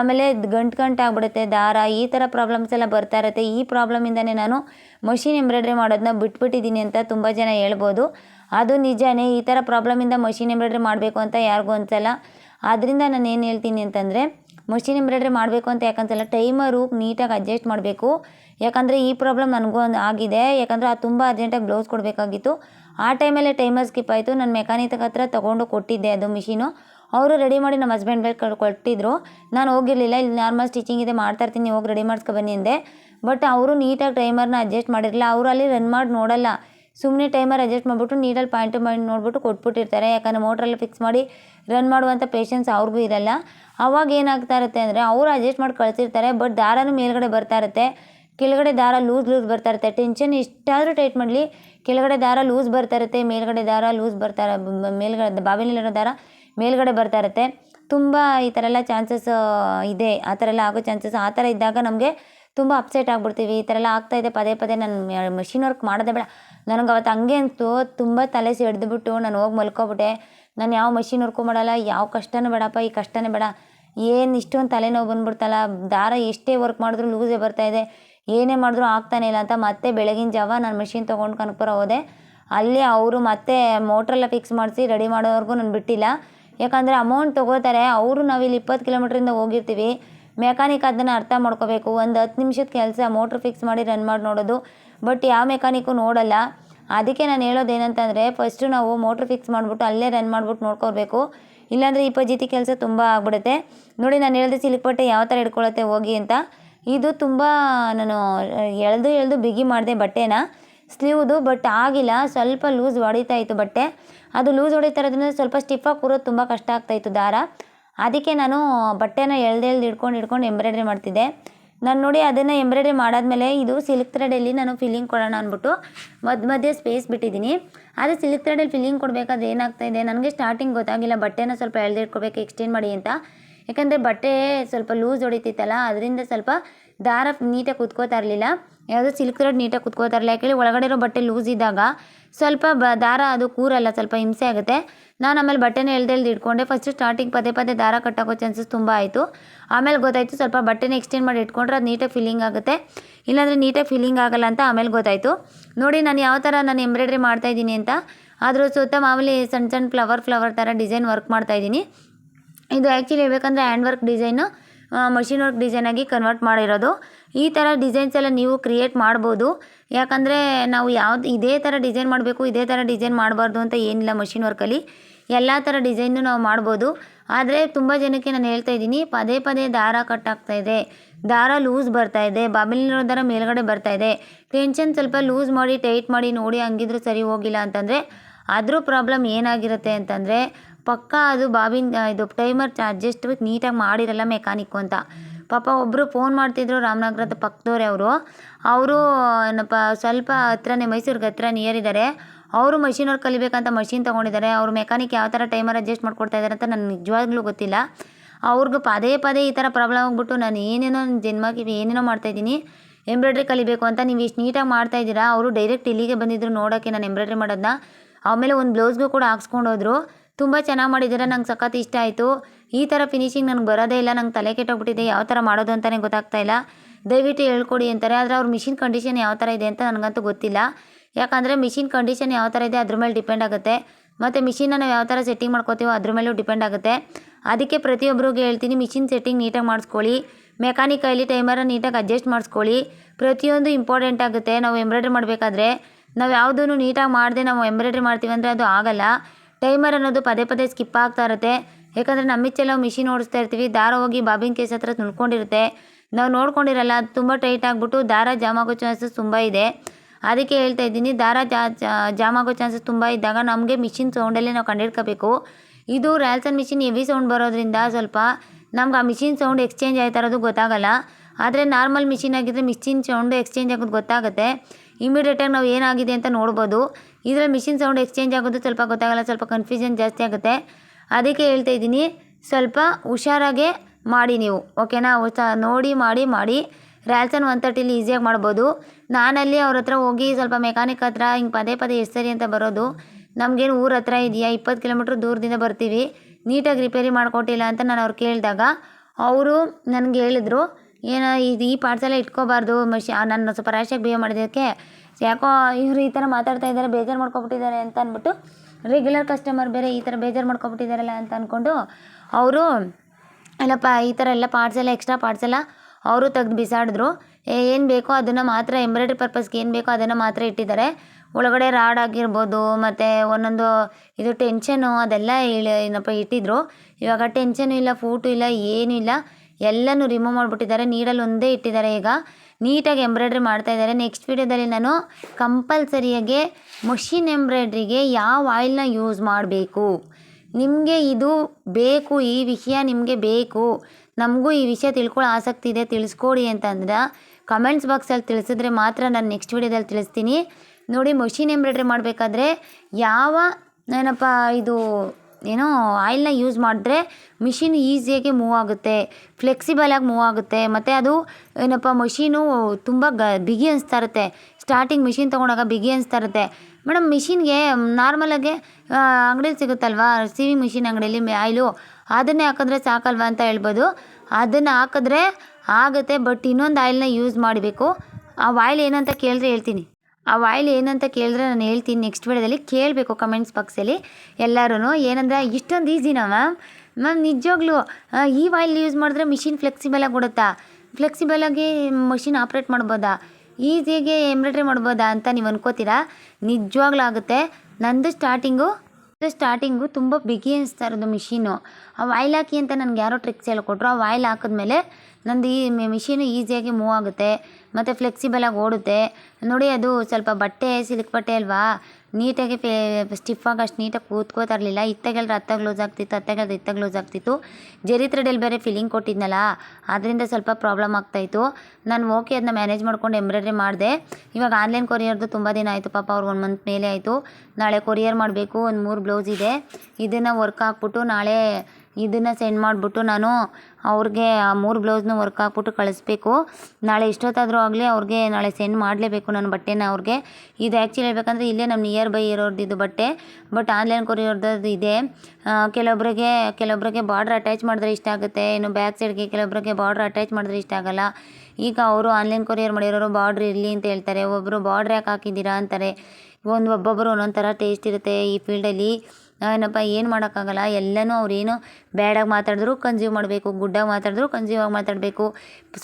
Speaker 1: ಆಮೇಲೆ ಗಂಟು ಗಂಟು ಆಗ್ಬಿಡುತ್ತೆ, ದಾರ, ಈ ಥರ ಪ್ರಾಬ್ಲಮ್ಸ್ ಎಲ್ಲ ಬರ್ತಾ ಇರುತ್ತೆ. ಈ ಪ್ರಾಬ್ಲಮಿಂದನೇ ನಾನು ಮಷಿನ್ ಎಂಬ್ರಾಯ್ಡ್ರಿ ಮಾಡೋದನ್ನ ಬಿಟ್ಬಿಟ್ಟಿದ್ದೀನಿ ಅಂತ ತುಂಬ ಜನ ಹೇಳ್ಬೋದು. ಅದು ನಿಜಾನೇ ಈ ಥರ ಪ್ರಾಬ್ಲಮಿಂದ ಮಷಿನ್ ಎಂಬ್ರಾಯ್ಡ್ರಿ ಮಾಡಬೇಕು ಅಂತ ಯಾರಿಗೂ ಅನ್ಸಲ್ಲ. ಆದ್ದರಿಂದ ನಾನು ಏನು ಹೇಳ್ತೀನಿ ಅಂತಂದರೆ ಮಷಿನ್ ಎಂಬ್ರಾಯ್ಡ್ರಿ ಮಾಡಬೇಕು ಅಂತ ಯಾಕಂತಲ್ಲ ಟೈಮರು ನೀಟಾಗಿ ಅಡ್ಜಸ್ಟ್ ಮಾಡಬೇಕು. ಯಾಕಂದರೆ ಈ ಪ್ರಾಬ್ಲಮ್ ನನಗೂ ಒಂದು ಆಗಿದೆ. ಯಾಕಂದರೆ ಅದು ತುಂಬ ಅರ್ಜೆಂಟಾಗಿ ಬ್ಲೌಸ್ ಕೊಡಬೇಕಾಗಿತ್ತು. ಆ ಟೈಮಲ್ಲೇ ಟೈಮರ್ ಸ್ಕಿಪ್ ಆಯಿತು. ನಾನು ಮೆಕ್ಯಾನಿಕ್ ಹತ್ರ ತೊಗೊಂಡು ಕೊಟ್ಟಿದ್ದೆ ಅದು ಮಿಷಿನು ಅವರು ರೆಡಿ ಮಾಡಿ ನಮ್ಮ ಹಸ್ಬೆಂಡ್ ಮೇಲೆ ಕೊಟ್ಟಿದ್ರು. ನಾನು ಹೋಗಿರಲಿಲ್ಲ. ಇಲ್ಲಿ ನಾರ್ಮಲ್ ಸ್ಟಿಚಿಂಗ್ ಇದೆ ಮಾಡ್ತಾ ಇರ್ತೀನಿ. ಹೋಗಿ ರೆಡಿ ಮಾಡಿಸ್ಕೊ ಬನ್ನಿ ಅಂದೆ. ಬಟ್ ಅವರು ನೀಟಾಗಿ ಟೈಮರ್ನ ಅಡ್ಜಸ್ಟ್ ಮಾಡಿರಲಿಲ್ಲ. ಅವರು ಅಲ್ಲಿ ರನ್ ಮಾಡಿ ನೋಡಲ್ಲ. ಸುಮ್ಮನೆ ಟೈಮರ್ ಅಡ್ಜಸ್ಟ್ ಮಾಡಿಬಿಟ್ಟು ನೀಟಲ್ಲಿ ಪಾಯಿಂಟ್ ಮಾಡಿ ನೋಡಿಬಿಟ್ಟು ಕೊಟ್ಬಿಟ್ಟಿರ್ತಾರೆ. ಯಾಕಂದರೆ ಮೋಟ್ರಲ್ಲಿ ಫಿಕ್ಸ್ ಮಾಡಿ ರನ್ ಮಾಡುವಂಥ ಪೇಷನ್ಸ್ ಅವ್ರಿಗೂ ಇರಲ್ಲ. ಅವಾಗ ಏನಾಗ್ತಾ ಇರುತ್ತೆ ಅಂದರೆ ಅವರು ಅಡ್ಜಸ್ಟ್ ಮಾಡಿ ಕಳಿಸಿರ್ತಾರೆ. ಬಟ್ ದಾರನೂ ಮೇಲ್ಗಡೆ ಬರ್ತಾ ಇರುತ್ತೆ. ಕೆಳಗಡೆ ದಾರ ಲೂಸ್ ಲೂಸ್ ಬರ್ತಾ ಇರುತ್ತೆ. ಟೆನ್ಷನ್ ಎಷ್ಟಾದರೂ ಟೈಟ್ ಮಾಡಲಿ. ಕೆಳಗಡೆ ದಾರ ಲೂಸ್ ಬರ್ತಾ ಇರುತ್ತೆ, ಮೇಲ್ಗಡೆ ದಾರ ಲೂಸ್ ಬರ್ತಾ ಮೇಲ್ಗಡೆ ಬಾವಿನಲ್ಲಿರೋ ದಾರ ಮೇಲ್ಗಡೆ ಬರ್ತಾ ಇರುತ್ತೆ. ತುಂಬ ಈ ಥರ ಎಲ್ಲ ಚಾನ್ಸಸ್ ಇದೆ. ಆ ಥರ ಎಲ್ಲ ಆಗೋ ಚಾನ್ಸಸ್ ಆ ಥರ ಇದ್ದಾಗ ನಮಗೆ ತುಂಬ ಅಪ್ಸೆಟ್ ಆಗ್ಬಿಡ್ತೀವಿ. ಈ ಥರ ಎಲ್ಲ ಆಗ್ತಾಯಿದೆ ಪದೇ ಪದೇ ನಾನು ಮೆಷಿನ್ ವರ್ಕ್ ಮಾಡೋದೇ ಬೇಡ. ನನಗೆ ಅವತ್ತು ಹಂಗೆ ಅನಿಸ್ತು. ತುಂಬ ತಲೆ ಸೆಡ್ದುಬಿಟ್ಟು ನಾನು ಹೋಗಿ ಮಲ್ಕೊಬಿಟ್ಟೆ. ನಾನು ಯಾವ ಮಷಿನ್ ವರ್ಕು ಮಾಡಲ್ಲ, ಯಾವ ಕಷ್ಟನೂ ಬೇಡಪ್ಪ, ಈ ಕಷ್ಟನೇ ಬೇಡ. ಏನು ಇಷ್ಟೊಂದು ತಲೆನೋವು ಬಂದ್ಬಿಡ್ತಲ್ಲ. ದಾರ ಎಷ್ಟೇ ವರ್ಕ್ ಮಾಡಿದ್ರು ಲೂಸೇ ಬರ್ತಾಯಿದೆ ಏನೇ ಮಾಡಿದ್ರು ಆಗ್ತಾನೆ ಇಲ್ಲ ಅಂತ ಮತ್ತೆ ಬೆಳಗಿನ ಜಾವ ನಾನು ಮಿಷಿನ್ ತೊಗೊಂಡು ಕನಕಪುರ ಹೋದೆ. ಅಲ್ಲಿ ಅವರು ಮತ್ತೆ ಮೋಟ್ರೆಲ್ಲ ಫಿಕ್ಸ್ ಮಾಡಿಸಿ ರೆಡಿ ಮಾಡೋವರೆಗೂ ನಾನು ಬಿಟ್ಟಿಲ್ಲ. ಯಾಕಂದರೆ ಅಮೌಂಟ್ ತೊಗೋತಾರೆ, ಅವರು ನಾವಿಲ್ಲಿ ಇಪ್ಪತ್ತು ಕಿಲೋಮೀಟ್ರಿಂದ ಹೋಗಿರ್ತೀವಿ. ಮೆಕ್ಯಾನಿಕ್ ಅದನ್ನು ಅರ್ಥ ಮಾಡ್ಕೋಬೇಕು. ಒಂದು ಹತ್ತು ನಿಮಿಷದ ಕೆಲಸ ಮೋಟ್ರ್ ಫಿಕ್ಸ್ ಮಾಡಿ ರನ್ ಮಾಡಿ ನೋಡೋದು. ಬಟ್ ಯಾವ ಮೆಕ್ಯಾನಿಕ್ಕು ನೋಡಲ್ಲ. ಅದಕ್ಕೆ ನಾನು ಹೇಳೋದು ಏನಂತಂದರೆ ಫಸ್ಟು ನಾವು ಮೋಟ್ರ್ ಫಿಕ್ಸ್ ಮಾಡಿಬಿಟ್ಟು ಅಲ್ಲೇ ರನ್ ಮಾಡಿಬಿಟ್ಟು ನೋಡ್ಕೋಬೇಕು. ಇಲ್ಲಾಂದರೆ ಈ ಪಜಿತಿ ಕೆಲಸ ತುಂಬ ಆಗ್ಬಿಡುತ್ತೆ. ನೋಡಿ, ನಾನು ಹೇಳಿದೆ ಸಿಲುಕ್ಪಟ್ಟೆ ಯಾವ ಥರ ಹಿಡ್ಕೊಳತ್ತೆ ಹೋಗಿ ಅಂತ. ಇದು ತುಂಬ ನಾನು ಎಳೆದು ಎಳೆದು ಬಿಗಿ ಮಾಡಿದೆ ಬಟ್ಟೆನ. ಸ್ಲೀವ್ದು, ಬಟ್ ಆಗಿಲ್ಲ. ಸ್ವಲ್ಪ ಲೂಸ್ ಹೊಡಿತಾ ಇತ್ತು ಬಟ್ಟೆ. ಅದು ಲೂಸ್ ಹೊಡಿತಾ ಇರೋದ್ರಿಂದ ಸ್ವಲ್ಪ ಸ್ಟಿಫಾಗಿ ಕೂರೋದು ತುಂಬ ಕಷ್ಟ ಆಗ್ತಾಯಿತ್ತು ದಾರ. ಅದಕ್ಕೆ ನಾನು ಬಟ್ಟೆನ ಎಳ್ದು ಎಳ್ದು ಹಿಡ್ಕೊಂಡು ಹಿಡ್ಕೊಂಡು ಎಂಬ್ರಾಯ್ಡ್ರಿ ಮಾಡ್ತಿದ್ದೆ. ನಾನು ನೋಡಿ ಅದನ್ನು ಎಂಬ್ರಾಯ್ಡ್ರಿ ಮಾಡಾದಮೇಲೆ ಇದು ಸಿಲ್ಕ್ ಥ್ರೆಡಲ್ಲಿ ನಾನು ಫಿಲ್ಲಿಂಗ್ ಕೊಡೋಣ ಅಂದ್ಬಿಟ್ಟು ಮಧ್ಯ ಮಧ್ಯೆ ಸ್ಪೇಸ್ ಬಿಟ್ಟಿದ್ದೀನಿ. ಆದರೆ ಸಿಲ್ಕ್ ಥ್ರೆಡಲ್ಲಿ ಫಿಲ್ಲಿಂಗ್ ಕೊಡಬೇಕಾದ್ರೆ ಏನಾಗ್ತಾ ಇದೆ? ನನಗೆ ಸ್ಟಾರ್ಟಿಂಗ್ ಗೊತ್ತಾಗಿಲ್ಲ. ಬಟ್ಟೆನ ಸ್ವಲ್ಪ ಎಳ್ದು ಇಟ್ಕೋಬೇಕು ಎಕ್ಸ್ಟೆಂಡ್ ಮಾಡಿ ಅಂತ. ಯಾಕಂದರೆ ಬಟ್ಟೆ ಸ್ವಲ್ಪ ಲೂಸ್ ಹೊಡಿತಿತ್ತಲ್ಲ, ಅದರಿಂದ ಸ್ವಲ್ಪ ದಾರ ನೀಟಾಗಿ ಕುತ್ಕೋತಾ ಇರಲಿಲ್ಲ. ಯಾವುದೋ ಸಿಲ್ಕ್ ಥ್ರೆಡ್ ನೀಟಾಗಿ ಕುತ್ಕೋತಾ ಇರಲಿಲ್ಲ. ಯಾಕೆಂದರೆ ಒಳಗಡೆ ಇರೋ ಬಟ್ಟೆ ಲೂಸ್ ಇದ್ದಾಗ ಸ್ವಲ್ಪ ಬ, ದಾರ ಅದು ಕೂರಲ್ಲ, ಸ್ವಲ್ಪ ಹಿಂಸೆ ಆಗುತ್ತೆ. ನಾನು ಆಮೇಲೆ ಬಟ್ಟೆನ ಎಳ್ದು ಎಳ್ದು ಇಟ್ಕೊಂಡೆ. ಫಸ್ಟ್ ಸ್ಟಾರ್ಟಿಂಗ್ ಪದೇ ಪದೇ ದಾರ ಕಟ್ಟಾಕೋ ಚಾನ್ಸಸ್ ತುಂಬ ಆಯಿತು. ಆಮೇಲೆ ಗೊತ್ತಾಯಿತು ಸ್ವಲ್ಪ ಬಟ್ಟೆನ ಎಕ್ಸ್ಟೆಂಡ್ ಮಾಡಿ ಇಟ್ಕೊಂಡ್ರೆ ಅದು ನೀಟಾಗಿ ಫಿಲ್ಲಿಂಗ್ ಆಗುತ್ತೆ. ಇಲ್ಲಾಂದರೆ ನೀಟಾಗಿ ಫಿಲ್ಲಿಂಗ್ ಆಗಲ್ಲ ಅಂತ ಆಮೇಲೆ ಗೊತ್ತಾಯಿತು. ನೋಡಿ, ನಾನು ಯಾವ ಥರ ನಾನು ಎಂಬ್ರಾಯ್ಡ್ರಿ ಮಾಡ್ತಾಯಿದ್ದೀನಿ ಅಂತ. ಆದರೂ ಸುತ್ತ ಮಾಮೂಲಿ ಸಣ್ಣ ಸಣ್ಣ ಫ್ಲವರ್ ಫ್ಲವರ್ ಥರ ಡಿಸೈನ್ ವರ್ಕ್ ಮಾಡ್ತಾಯಿದ್ದೀನಿ ಇದು ಆ್ಯಕ್ಚುಲಿ ಹೇಳ್ಬೇಕಂದ್ರೆ hand work design machine work ಡಿಸೈನಾಗಿ convert ಮಾಡಿರೋದು. ಈ ಥರ ಡಿಸೈನ್ಸ್ ಎಲ್ಲ ನೀವು ಕ್ರಿಯೇಟ್ ಮಾಡ್ಬೋದು. ಯಾಕಂದರೆ ನಾವು ಯಾವ್ದು, ಇದೇ ಥರ ಡಿಸೈನ್ ಮಾಡಬೇಕು, ಇದೇ ಥರ ಡಿಸೈನ್ ಮಾಡಬಾರ್ದು ಅಂತ ಏನಿಲ್ಲ ಮಷಿನ್ ವರ್ಕಲ್ಲಿ ಎಲ್ಲ ಥರ ಡಿಸೈನು ನಾವು ಮಾಡ್ಬೋದು. ಆದರೆ ತುಂಬ ಜನಕ್ಕೆ ನಾನು ಹೇಳ್ತಾ ಇದ್ದೀನಿ, ಪದೇ ಪದೇ ದಾರ ಕಟ್ ಆಗ್ತಾ ಇದೆ. ದಾರ ಲೂಸ್ ಬರ್ತಾ ಇದೆ ಬಾಬಿಲಿರೋ ದಾರ ಮೇಲ್ಗಡೆ ಬರ್ತಾ ಇದೆ. ಟೆನ್ಷನ್ ಸ್ವಲ್ಪ ಲೂಸ್ ಮಾಡಿ ಟೈಟ್ ಮಾಡಿ ನೋಡಿ ಹಂಗಿದ್ರೂ ಸರಿ ಹೋಗಿಲ್ಲ ಅಂತಂದರೆ ಅದ್ರ ಪ್ರಾಬ್ಲಮ್ ಏನಾಗಿರುತ್ತೆ ಅಂತಂದರೆ ಪಕ್ಕ ಅದು ಬಾಬಿನ ಇದು ಟೈಮರ್ ಅಡ್ಜಸ್ಟ್ ನೀಟಾಗಿ ಮಾಡಿರಲ್ಲ ಮೆಕ್ಯಾನಿಕ್ಕು ಅಂತ. ಪಾಪ ಒಬ್ಬರು ಫೋನ್ ಮಾಡ್ತಿದ್ರು ರಾಮನಗರದ ಪಕ್ಕದವ್ರೆ ಅವರು. ಅವರು, ಏನಪ್ಪ, ಸ್ವಲ್ಪ ಹತ್ರನೇ, ಮೈಸೂರಿಗೆ ಹತ್ರ ನಿಯರ್ ಇದ್ದಾರೆ ಅವರು ಮಷಿನ್ ವರ್ಕ್ ಕಲಿಬೇಕಂತ ಮಷಿನ್ ತೊಗೊಂಡಿದ್ದಾರೆ ಅವ್ರು ಮೆಕ್ಯಾನಿಕ್ ಯಾವ ಥರ ಟೈಮರ್ ಅಡ್ಜಸ್ಟ್ ಮಾಡ್ಕೊಡ್ತಾ ಇದ್ದಾರೆ ಅಂತ ನನಗೆ ನಿಜವಾಗ್ಲೂ ಗೊತ್ತಿಲ್ಲ. ಅವ್ರಿಗೆ ಪದೇ ಪದೇ ಈ ಥರ ಪ್ರಾಬ್ಲಮ್ ಆಗಿಬಿಟ್ಟು ನಾನು ಏನೇನೋ ಜನ್ಮಕ್ಕೆ ಏನೇನೋ ಮಾಡ್ತಾಯಿದ್ದೀನಿ ಎಂಬ್ರಾಯ್ಡ್ರಿ ಕಲಿಬೇಕು ಅಂತ ನೀವು ಇಷ್ಟು ನೀಟಾಗಿ ಮಾಡ್ತಾ ಇದ್ದೀರಾ? ಅವರು ಡೈರೆಕ್ಟ್ ಇಲ್ಲಿಗೆ ಬಂದಿದ್ರು ನೋಡೋಕ್ಕೆ ನಾನು ಎಂಬ್ರಾಯ್ಡ್ರಿ ಮಾಡೋದನ್ನ ಆಮೇಲೆ ಒಂದು ಬ್ಲೌಸ್ಗೂ ಕೂಡ ಹಾಕ್ಸ್ಕೊಂಡು ಹೋದ್ರು. ತುಂಬ ಚೆನ್ನಾಗಿ ಮಾಡಿದ್ದೀರಾ? ನಂಗೆ ಸಖತ್ ಇಷ್ಟ ಆಯಿತು. ಈ ಥರ ಫಿನಿಶಿಂಗ್ ನನಗೆ ಬರೋದೇ ಇಲ್ಲ. ನಂಗೆ ತಲೆ ಕೆಟ್ಟೋಗ್ಬಿಟ್ಟಿದೆ. ಯಾವ ಥರ ಮಾಡೋದು ಅಂತಲೇ ಗೊತ್ತಾಗ್ತಾ ಇಲ್ಲ. ದಯವಿಟ್ಟು ಹೇಳ್ಕೊಡಿ ಅಂತಾರೆ. ಆದರೆ ಅವ್ರ ಮಿಷಿನ್ ಕಂಡೀಷನ್ ಯಾವ ಥರ ಇದೆ ಅಂತ ನನಗಂತೂ ಗೊತ್ತಿಲ್ಲ. ಯಾಕಂದರೆ ಮಿಷಿನ್ ಕಂಡೀಷನ್ ಯಾವ ಥರ ಇದೆ ಅದ್ರ ಮೇಲೆ ಡಿಪೆಂಡ್ ಆಗುತ್ತೆ. ಮತ್ತು ಮಿಷಿನ್ನ ನಾವು ಯಾವ ಥರ ಸೆಟ್ಟಿಂಗ್ ಮಾಡ್ಕೋತೀವೋ ಅದ್ರ ಮೇಲೂ ಡಿಪೆಂಡ್ ಆಗುತ್ತೆ. ಅದಕ್ಕೆ ಪ್ರತಿಯೊಬ್ಬರಿಗೆ ಹೇಳ್ತೀನಿ ಮಿಷಿನ್ ಸೆಟ್ಟಿಂಗ್ ನೀಟಾಗಿ ಮಾಡಿಸ್ಕೊಳ್ಳಿ. ಮೆಕ್ಯಾನಿಕ್ ಕೈಲಿ ಟೈಮರ ನೀಟಾಗಿ ಅಡ್ಜಸ್ಟ್ ಮಾಡಿಸ್ಕೊಳ್ಳಿ. ಪ್ರತಿಯೊಂದು ಇಂಪಾರ್ಟೆಂಟ್ ಆಗುತ್ತೆ. ನಾವು ಎಂಬ್ರಾಯ್ಡ್ರಿ ಮಾಡಬೇಕಾದ್ರೆ ನಾವು ಯಾವುದೂ ನೀಟಾಗಿ ಮಾಡದೆ ನಾವು ಎಂಬ್ರಾಯ್ಡ್ರಿ ಮಾಡ್ತೀವಿ ಅಂದರೆ ಅದು ಆಗಲ್ಲ. ಟೈಮರ್ ಅನ್ನೋದು ಪದೇ ಪದೇ ಸ್ಕಿಪ್ ಆಗ್ತಾ ಇರುತ್ತೆ. ಯಾಕಂದರೆ ನಮ್ಮಿಚ್ಚೆಲ್ಲ ಮಿಷಿನ್ ಓಡಿಸ್ತಾ ಇರ್ತೀವಿ, ದಾರ ಹೋಗಿ ಬಾಬಿನ ಕೇಸ್ ಹತ್ರ ನುಳ್ಕೊಂಡಿರುತ್ತೆ ನಾವು ನೋಡ್ಕೊಂಡಿರಲ್ಲ, ಅದು ತುಂಬ ಟೈಟ್ ಆಗಿಬಿಟ್ಟು ದಾರ ಜಾಮ್ ಆಗೋ ಚಾನ್ಸಸ್ ತುಂಬ ಇದೆ. ಅದಕ್ಕೆ ಹೇಳ್ತಾ ಇದ್ದೀನಿ, ದಾರ ಜಾ ಜಾಮ್ ಆಗೋ ಚಾನ್ಸಸ್ ತುಂಬ ಇದ್ದಾಗ ನಮಗೆ ಮಿಷಿನ್ ಸೌಂಡಲ್ಲೇ ನಾವು ಕಂಡಿಡ್ಕೋಬೇಕು. ಇದು ರ್ಯಾಲ್ಸನ್ ಮಿಷಿನ್ ಎವಿ ಸೌಂಡ್ ಬರೋದ್ರಿಂದ ಸ್ವಲ್ಪ ನಮ್ಗೆ ಆ ಮಿಷಿನ್ ಸೌಂಡ್ ಎಕ್ಸ್ಚೇಂಜ್ ಆಯ್ತಾ ಇರೋದು ಗೊತ್ತಾಗಲ್ಲ. ಆದರೆ ನಾರ್ಮಲ್ ಮಿಷಿನ್ ಆಗಿದ್ದರೆ ಮಿಷಿನ್ ಸೌಂಡ್ ಎಕ್ಸ್ಚೇಂಜ್ ಆಗೋದು ಗೊತ್ತಾಗುತ್ತೆ. ಇಮಿಡಿಯೇಟಾಗಿ ನಾವು ಏನಾಗಿದೆ ಅಂತ ನೋಡ್ಬೋದು. ಇದರಲ್ಲಿ ಮಿಷಿನ್ ಸೌಂಡ್ ಎಕ್ಸ್ಚೇಂಜ್ ಆಗೋದು ಸ್ವಲ್ಪ ಗೊತ್ತಾಗಲ್ಲ, ಸ್ವಲ್ಪ ಕನ್ಫ್ಯೂಷನ್ ಜಾಸ್ತಿ ಆಗುತ್ತೆ. ಅದಕ್ಕೆ ಹೇಳ್ತಾ ಇದ್ದೀನಿ, ಸ್ವಲ್ಪ ಹುಷಾರಾಗೆ ಮಾಡಿ ನೀವು ಓಕೆನಾ ಹೊಸ ನೋಡಿ, ಮಾಡಿ ಮಾಡಿ. ರ್ಯಾಲ್ಸನ್ ಒನ್ ತರ್ಟಿಲಿ ಈಸಿಯಾಗಿ ಮಾಡ್ಬೋದು. ನಾನಲ್ಲಿ ಅವ್ರ ಹತ್ರ ಹೋಗಿ ಸ್ವಲ್ಪ ಮೆಕ್ಯಾನಿಕ್ ಹತ್ರ ಹಿಂಗೆ ಪದೇ ಪದೇ ಎಷ್ಟು ಸರಿ ಅಂತ ಬರೋದು. ನಮಗೇನು ಊರ ಹತ್ರ ಇದೆಯಾ? ಇಪ್ಪತ್ತು ಕಿಲೋಮೀಟ್ರ್ ದೂರದಿಂದ ಬರ್ತೀವಿ. ನೀಟಾಗಿ ರಿಪೇರಿ ಮಾಡಿಕೊಟ್ಟಿಲ್ಲ ಅಂತ ನಾನು ಅವ್ರು ಕೇಳಿದಾಗ, ಅವರು ನನಗೆ ಹೇಳಿದ್ರು, ಏನೋ ಇದು ಈ ಪಾರ್ಟ್ಸೆಲ್ಲ ಇಟ್ಕೋಬಾರ್ದು, ಮಷಿ ನಾನು ಸ್ವಲ್ಪ ರ್ಯಾಶಾಗಿ ಬಿಹೇವ್ ಮಾಡಿದ್ದಕ್ಕೆ ಯಾಕೋ ಇವರು ಈ ಥರ ಮಾತಾಡ್ತಾ ಇದ್ದಾರೆ, ಬೇಜಾರು ಮಾಡ್ಕೊಬಿಟ್ಟಿದ್ದಾರೆ ಅಂತ ಅಂದ್ಬಿಟ್ಟು ರೆಗ್ಯುಲರ್ ಕಸ್ಟಮರ್ ಬೇರೆ ಈ ಥರ ಬೇಜಾರು ಮಾಡ್ಕೊಬಿಟ್ಟಿದ್ದಾರಲ್ಲ ಅಂತ ಅಂದ್ಕೊಂಡು ಅವರು ಎಲ್ಲಪ್ಪ ಈ ಥರ ಎಲ್ಲ ಪಾರ್ಟ್ಸ್ ಎಲ್ಲ ಎಕ್ಸ್ಟ್ರಾ ಪಾರ್ಟ್ಸ್ ಎಲ್ಲ ಅವರು ತೆಗೆದು ಬಿಸಾಡಿದ್ರು. ಏನು ಬೇಕೋ ಅದನ್ನು ಮಾತ್ರ ಎಂಬ್ರಾಯ್ಡ್ರಿ ಪರ್ಪಸ್ಗೆ ಏನು ಬೇಕೋ ಅದನ್ನು ಮಾತ್ರ ಇಟ್ಟಿದ್ದಾರೆ. ಒಳಗಡೆ ರಾಡ್ ಆಗಿರ್ಬೋದು, ಮತ್ತು ಒಂದೊಂದು ಇದು ಟೆನ್ಷನು ಅದೆಲ್ಲ ಏನಪ್ಪ ಇಟ್ಟಿದ್ರು. ಇವಾಗ ಟೆನ್ಷನು ಇಲ್ಲ ಫೂಟು ಇಲ್ಲ, ಏನೂ ಇಲ್ಲ. ಎಲ್ಲನೂ ರಿಮೂವ್ ಮಾಡಿಬಿಟ್ಟಿದ್ದಾರೆ ನೀಡಲ್ಲಿ ಒಂದೇ ಇಟ್ಟಿದ್ದಾರೆ ಈಗ. ನೀಟಾಗಿ ಎಂಬ್ರಾಯ್ಡ್ರಿ ಮಾಡ್ತಾ ಇದ್ದಾರೆ. ನೆಕ್ಸ್ಟ್ ವೀಡಿಯೋದಲ್ಲಿ ನಾನು ಕಂಪಲ್ಸರಿಯಾಗಿ ಮಷಿನ್ ಎಂಬ್ರಾಯ್ಡ್ರಿಗೆ ಯಾವ ಆಯಿಲ್ನ ಯೂಸ್ ಮಾಡಬೇಕು? ನಿಮಗೆ ಇದು ಬೇಕು, ಈ ವಿಷಯ ನಿಮಗೆ ಬೇಕು. ನಮಗೂ ಈ ವಿಷಯ ತಿಳ್ಕೊಳ್ಳೋ ಆಸಕ್ತಿ ಇದೆ, ತಿಳಿಸ್ಕೊಡಿ ಅಂತಂದ್ರೆ ಕಮೆಂಟ್ಸ್ ಬಾಕ್ಸಲ್ಲಿ ತಿಳಿಸಿದ್ರೆ ಮಾತ್ರ ನಾನು ನೆಕ್ಸ್ಟ್ ವೀಡಿಯೋದಲ್ಲಿ ತಿಳಿಸ್ತೀನಿ. ನೋಡಿ ಮಷಿನ್ ಎಂಬ್ರಾಯ್ಡ್ರಿ ಮಾಡಬೇಕಾದ್ರೆ ಯಾವ, ಏನಪ್ಪ, ಇದು ಏನೋ ಆಯಿಲ್ನ ಯೂಸ್ ಮಾಡಿದ್ರೆ ಮಿಷಿನ್ ಈಸಿಯಾಗಿ ಮೂವ್ ಆಗುತ್ತೆ ಫ್ಲೆಕ್ಸಿಬಲಾಗಿ ಮೂವ್ ಆಗುತ್ತೆ, ಮತ್ತು ಅದು ಏನಪ್ಪ ಮಷೀನು ತುಂಬ ಗ, ಬಿಗಿ ಅನಿಸ್ತಾ ಇರುತ್ತೆ. ಸ್ಟಾರ್ಟಿಂಗ್ ಮಿಷಿನ್ ತೊಗೊಂಡಾಗ ಬಿಗಿ ಅನಿಸ್ತಾ ಇರುತ್ತೆ. ಮೇಡಮ್ ಮಿಷಿನ್ಗೆ ನಾರ್ಮಲಾಗೆ ಅಂಗಡೀಲಿ ಸಿಗುತ್ತಲ್ವಾ? ಸಿವಿ ಮಿಷಿನ್ ಅಂಗಡಿಯಲ್ಲಿ ಆಯಿಲು ಅದನ್ನೇ ಹಾಕಿದ್ರೆ ಸಾಕಲ್ವಾ ಅಂತ ಹೇಳ್ಬೋದು. ಅದನ್ನು ಹಾಕಿದ್ರೆ ಆಗುತ್ತೆ ಬಟ್ ಇನ್ನೊಂದು ಆಯಿಲ್ನ ಯೂಸ್ ಮಾಡಬೇಕು. ಆ ಆಯಿಲ್ ಏನಂತ ಕೇಳಿದ್ರೆ ಹೇಳ್ತೀನಿ. ಆ ವಾಯ್ಲ್ ಏನಂತ ಕೇಳಿದ್ರೆ ನಾನು ಹೇಳ್ತೀನಿ ನೆಕ್ಸ್ಟ್ ವಿಡಿಯೋದಲ್ಲಿ ಕೇಳಬೇಕು ಕಮೆಂಟ್ಸ್ ಬಾಕ್ಸಲ್ಲಿ ಎಲ್ಲರೂ ಏನಂದ್ರೆ, ಇಷ್ಟೊಂದು ಈಸಿನಾ ಮ್ಯಾಮ್ ಮ್ಯಾಮ್ ನಿಜವಾಗ್ಲೂ ಈ ವಾಯ್ಲ್ ಯೂಸ್ ಮಾಡಿದ್ರೆ ಮಿಷಿನ್ ಫ್ಲೆಕ್ಸಿಬಲಾಗಿ ಕೊಡುತ್ತಾ? ಫ್ಲೆಕ್ಸಿಬಲಾಗಿ ಮಷಿನ್ ಆಪ್ರೇಟ್ ಮಾಡ್ಬೋದಾ? ಈಸಿಯಾಗಿ ಎಂಬ್ರಾಯ್ಡ್ರಿ ಮಾಡ್ಬೋದಾ ಅಂತ ನೀವು ಅನ್ಕೋತೀರಾ? ನಿಜವಾಗ್ಲೂ ಆಗುತ್ತೆ. ನಂದು ಸ್ಟಾರ್ಟಿಂಗು ಸ್ಟಾರ್ಟಿಂಗು ತುಂಬ ಬಿಗಿ ಅನಿಸ್ತಾ ಇರೋದು ಮಿಷಿನು ಆ ವಾಯ್ಲ್ ಹಾಕಿ ಅಂತ ನನಗೆ ಯಾರೋ ಟ್ರಿಕ್ಸ್ ಹೇಳ್ಕೊಟ್ರು. ಆ ವಾಯ್ಲ್ ಹಾಕಿದ್ಮೇಲೆ ನಂದು ಈ ಮಿಷಿನು ಈಸಿಯಾಗಿ ಮೂವ್ ಆಗುತ್ತೆ. ಮತ್ತು ಫ್ಲೆಕ್ಸಿಬಲಾಗಿ ಓಡುತ್ತೆ. ನೋಡಿ ಅದು ಸ್ವಲ್ಪ ಬಟ್ಟೆ ಸಿಲ್ಕ್ ಬಟ್ಟೆ ಅಲ್ವಾ? ನೀಟಾಗಿ ಫೇ ಸ್ಟಿಫಾಗಿ ಅಷ್ಟು ನೀಟಾಗಿ ಕೂತ್ಕೋತಾ ಇರಲಿಲ್ಲ. ಇತ್ತಾಗೆಲ್ಲರ ಹತ್ತಾಗ ಲೂಸ್ ಆಗ್ತಿತ್ತು ಹತ್ತಾಗೆಲ್ಲರ ಇತ್ತಾಗ ಲೂಸ್ ಆಗ್ತಿತ್ತು. ಜರಿ ಬೇರೆ ಫಿಲ್ಲಿಂಗ್ ಕೊಟ್ಟಿದ್ನಲ್ಲ ಅದರಿಂದ ಸ್ವಲ್ಪ ಪ್ರಾಬ್ಲಮ್ ಆಗ್ತಾಯಿತ್ತು ನಾನು ಓಕೆ ಅದನ್ನ ಮ್ಯಾನೇಜ್ ಮಾಡ್ಕೊಂಡು ಎಂಬ್ರಾಯ್ಡ್ರಿ ಮಾಡಿದೆ. ಇವಾಗ ಆನ್ಲೈನ್ ಕೊರಿಯರ್ದು ತುಂಬ ದಿನ ಆಯಿತು, ಪಾಪ ಅವ್ರು ಒಂದು ಮಂತ್ ಮೇಲೆ ಆಯಿತು. ನಾಳೆ ಕೊರಿಯರ್ ಮಾಡಬೇಕು, ಒಂದು ಮೂರು ಬ್ಲೌಸ್ ಇದೆ. ಇದನ್ನು ವರ್ಕ್ ಹಾಕ್ಬಿಟ್ಟು ನಾಳೆ ಇದನ್ನು ಸೆಂಡ್ ಮಾಡಿಬಿಟ್ಟು ನಾನು ಅವ್ರಿಗೆ ಆ ಮೂರು ಬ್ಲೌಸ್ನ ವರ್ಕ್ ಹಾಕ್ಬಿಟ್ಟು ಕಳಿಸ್ಬೇಕು. ನಾಳೆ ಎಷ್ಟೊತ್ತಾದರೂ ಆಗಲಿ ಅವ್ರಿಗೆ ನಾಳೆ ಸೆಂಡ್ ಮಾಡಲೇಬೇಕು ನಾನು ಬಟ್ಟೆನ ಅವ್ರಿಗೆ. ಇದು ಆ್ಯಕ್ಚುಲಿ ಹೇಳ್ಬೇಕಂದ್ರೆ ಇಲ್ಲೇ ನಮ್ಮ ನಿಯರ್ ಬೈ ಇರೋರ್ದು ಇದು ಬಟ್ಟೆ ಬಟ್ ಆನ್ಲೈನ್ ಕೊರಿಯೋರ್ದು ಇದೆ. ಕೆಲವೊಬ್ಬರಿಗೆ ಕೆಲವೊಬ್ಬರಿಗೆ ಬಾರ್ಡ್ರ್ ಅಟ್ಯಾಚ್ ಮಾಡಿದ್ರೆ ಇಷ್ಟ ಆಗುತ್ತೆ. ಇನ್ನು ಬ್ಯಾಕ್ ಸೈಡ್ಗೆ ಕೆಲವೊಬ್ಬರಿಗೆ ಬಾರ್ಡ್ರ್ ಅಟ್ಯಾಚ್ ಮಾಡಿದ್ರೆ ಇಷ್ಟ ಆಗಲ್ಲ. ಈಗ ಅವರು ಆನ್ಲೈನ್ ಕೊರಿಯರ್ ಮಾಡಿರೋರು ಬಾರ್ಡ್ರ್ ಇರಲಿ ಅಂತ ಹೇಳ್ತಾರೆ. ಒಬ್ಬರು ಬಾರ್ಡ್ರ್ ಯಾಕೆ ಹಾಕಿದ್ದೀರಾ ಅಂತಾರೆ. ಒಂದು ಒಬ್ಬೊಬ್ಬರು ಒಂದೊಂದು ಥರ ಟೇಸ್ಟ್ ಇರುತ್ತೆ ಈ ಫೀಲ್ಡಲ್ಲಿ ಏನಪ್ಪ ಏನು ಮಾಡೋಕ್ಕಾಗಲ್ಲ, ಎಲ್ಲನೂ ಅವ್ರೇನು ಬ್ಯಾಡಾಗಿ ಮಾತಾಡಿದ್ರು ಕನ್ಸ್ಯೂಮ್ ಮಾಡಬೇಕು, ಗುಡ್ಡಾಗಿ ಮಾತಾಡಿದ್ರು ಕನ್ಸ್ಯೂಮ್ ಆಗಿ ಮಾತಾಡಬೇಕು.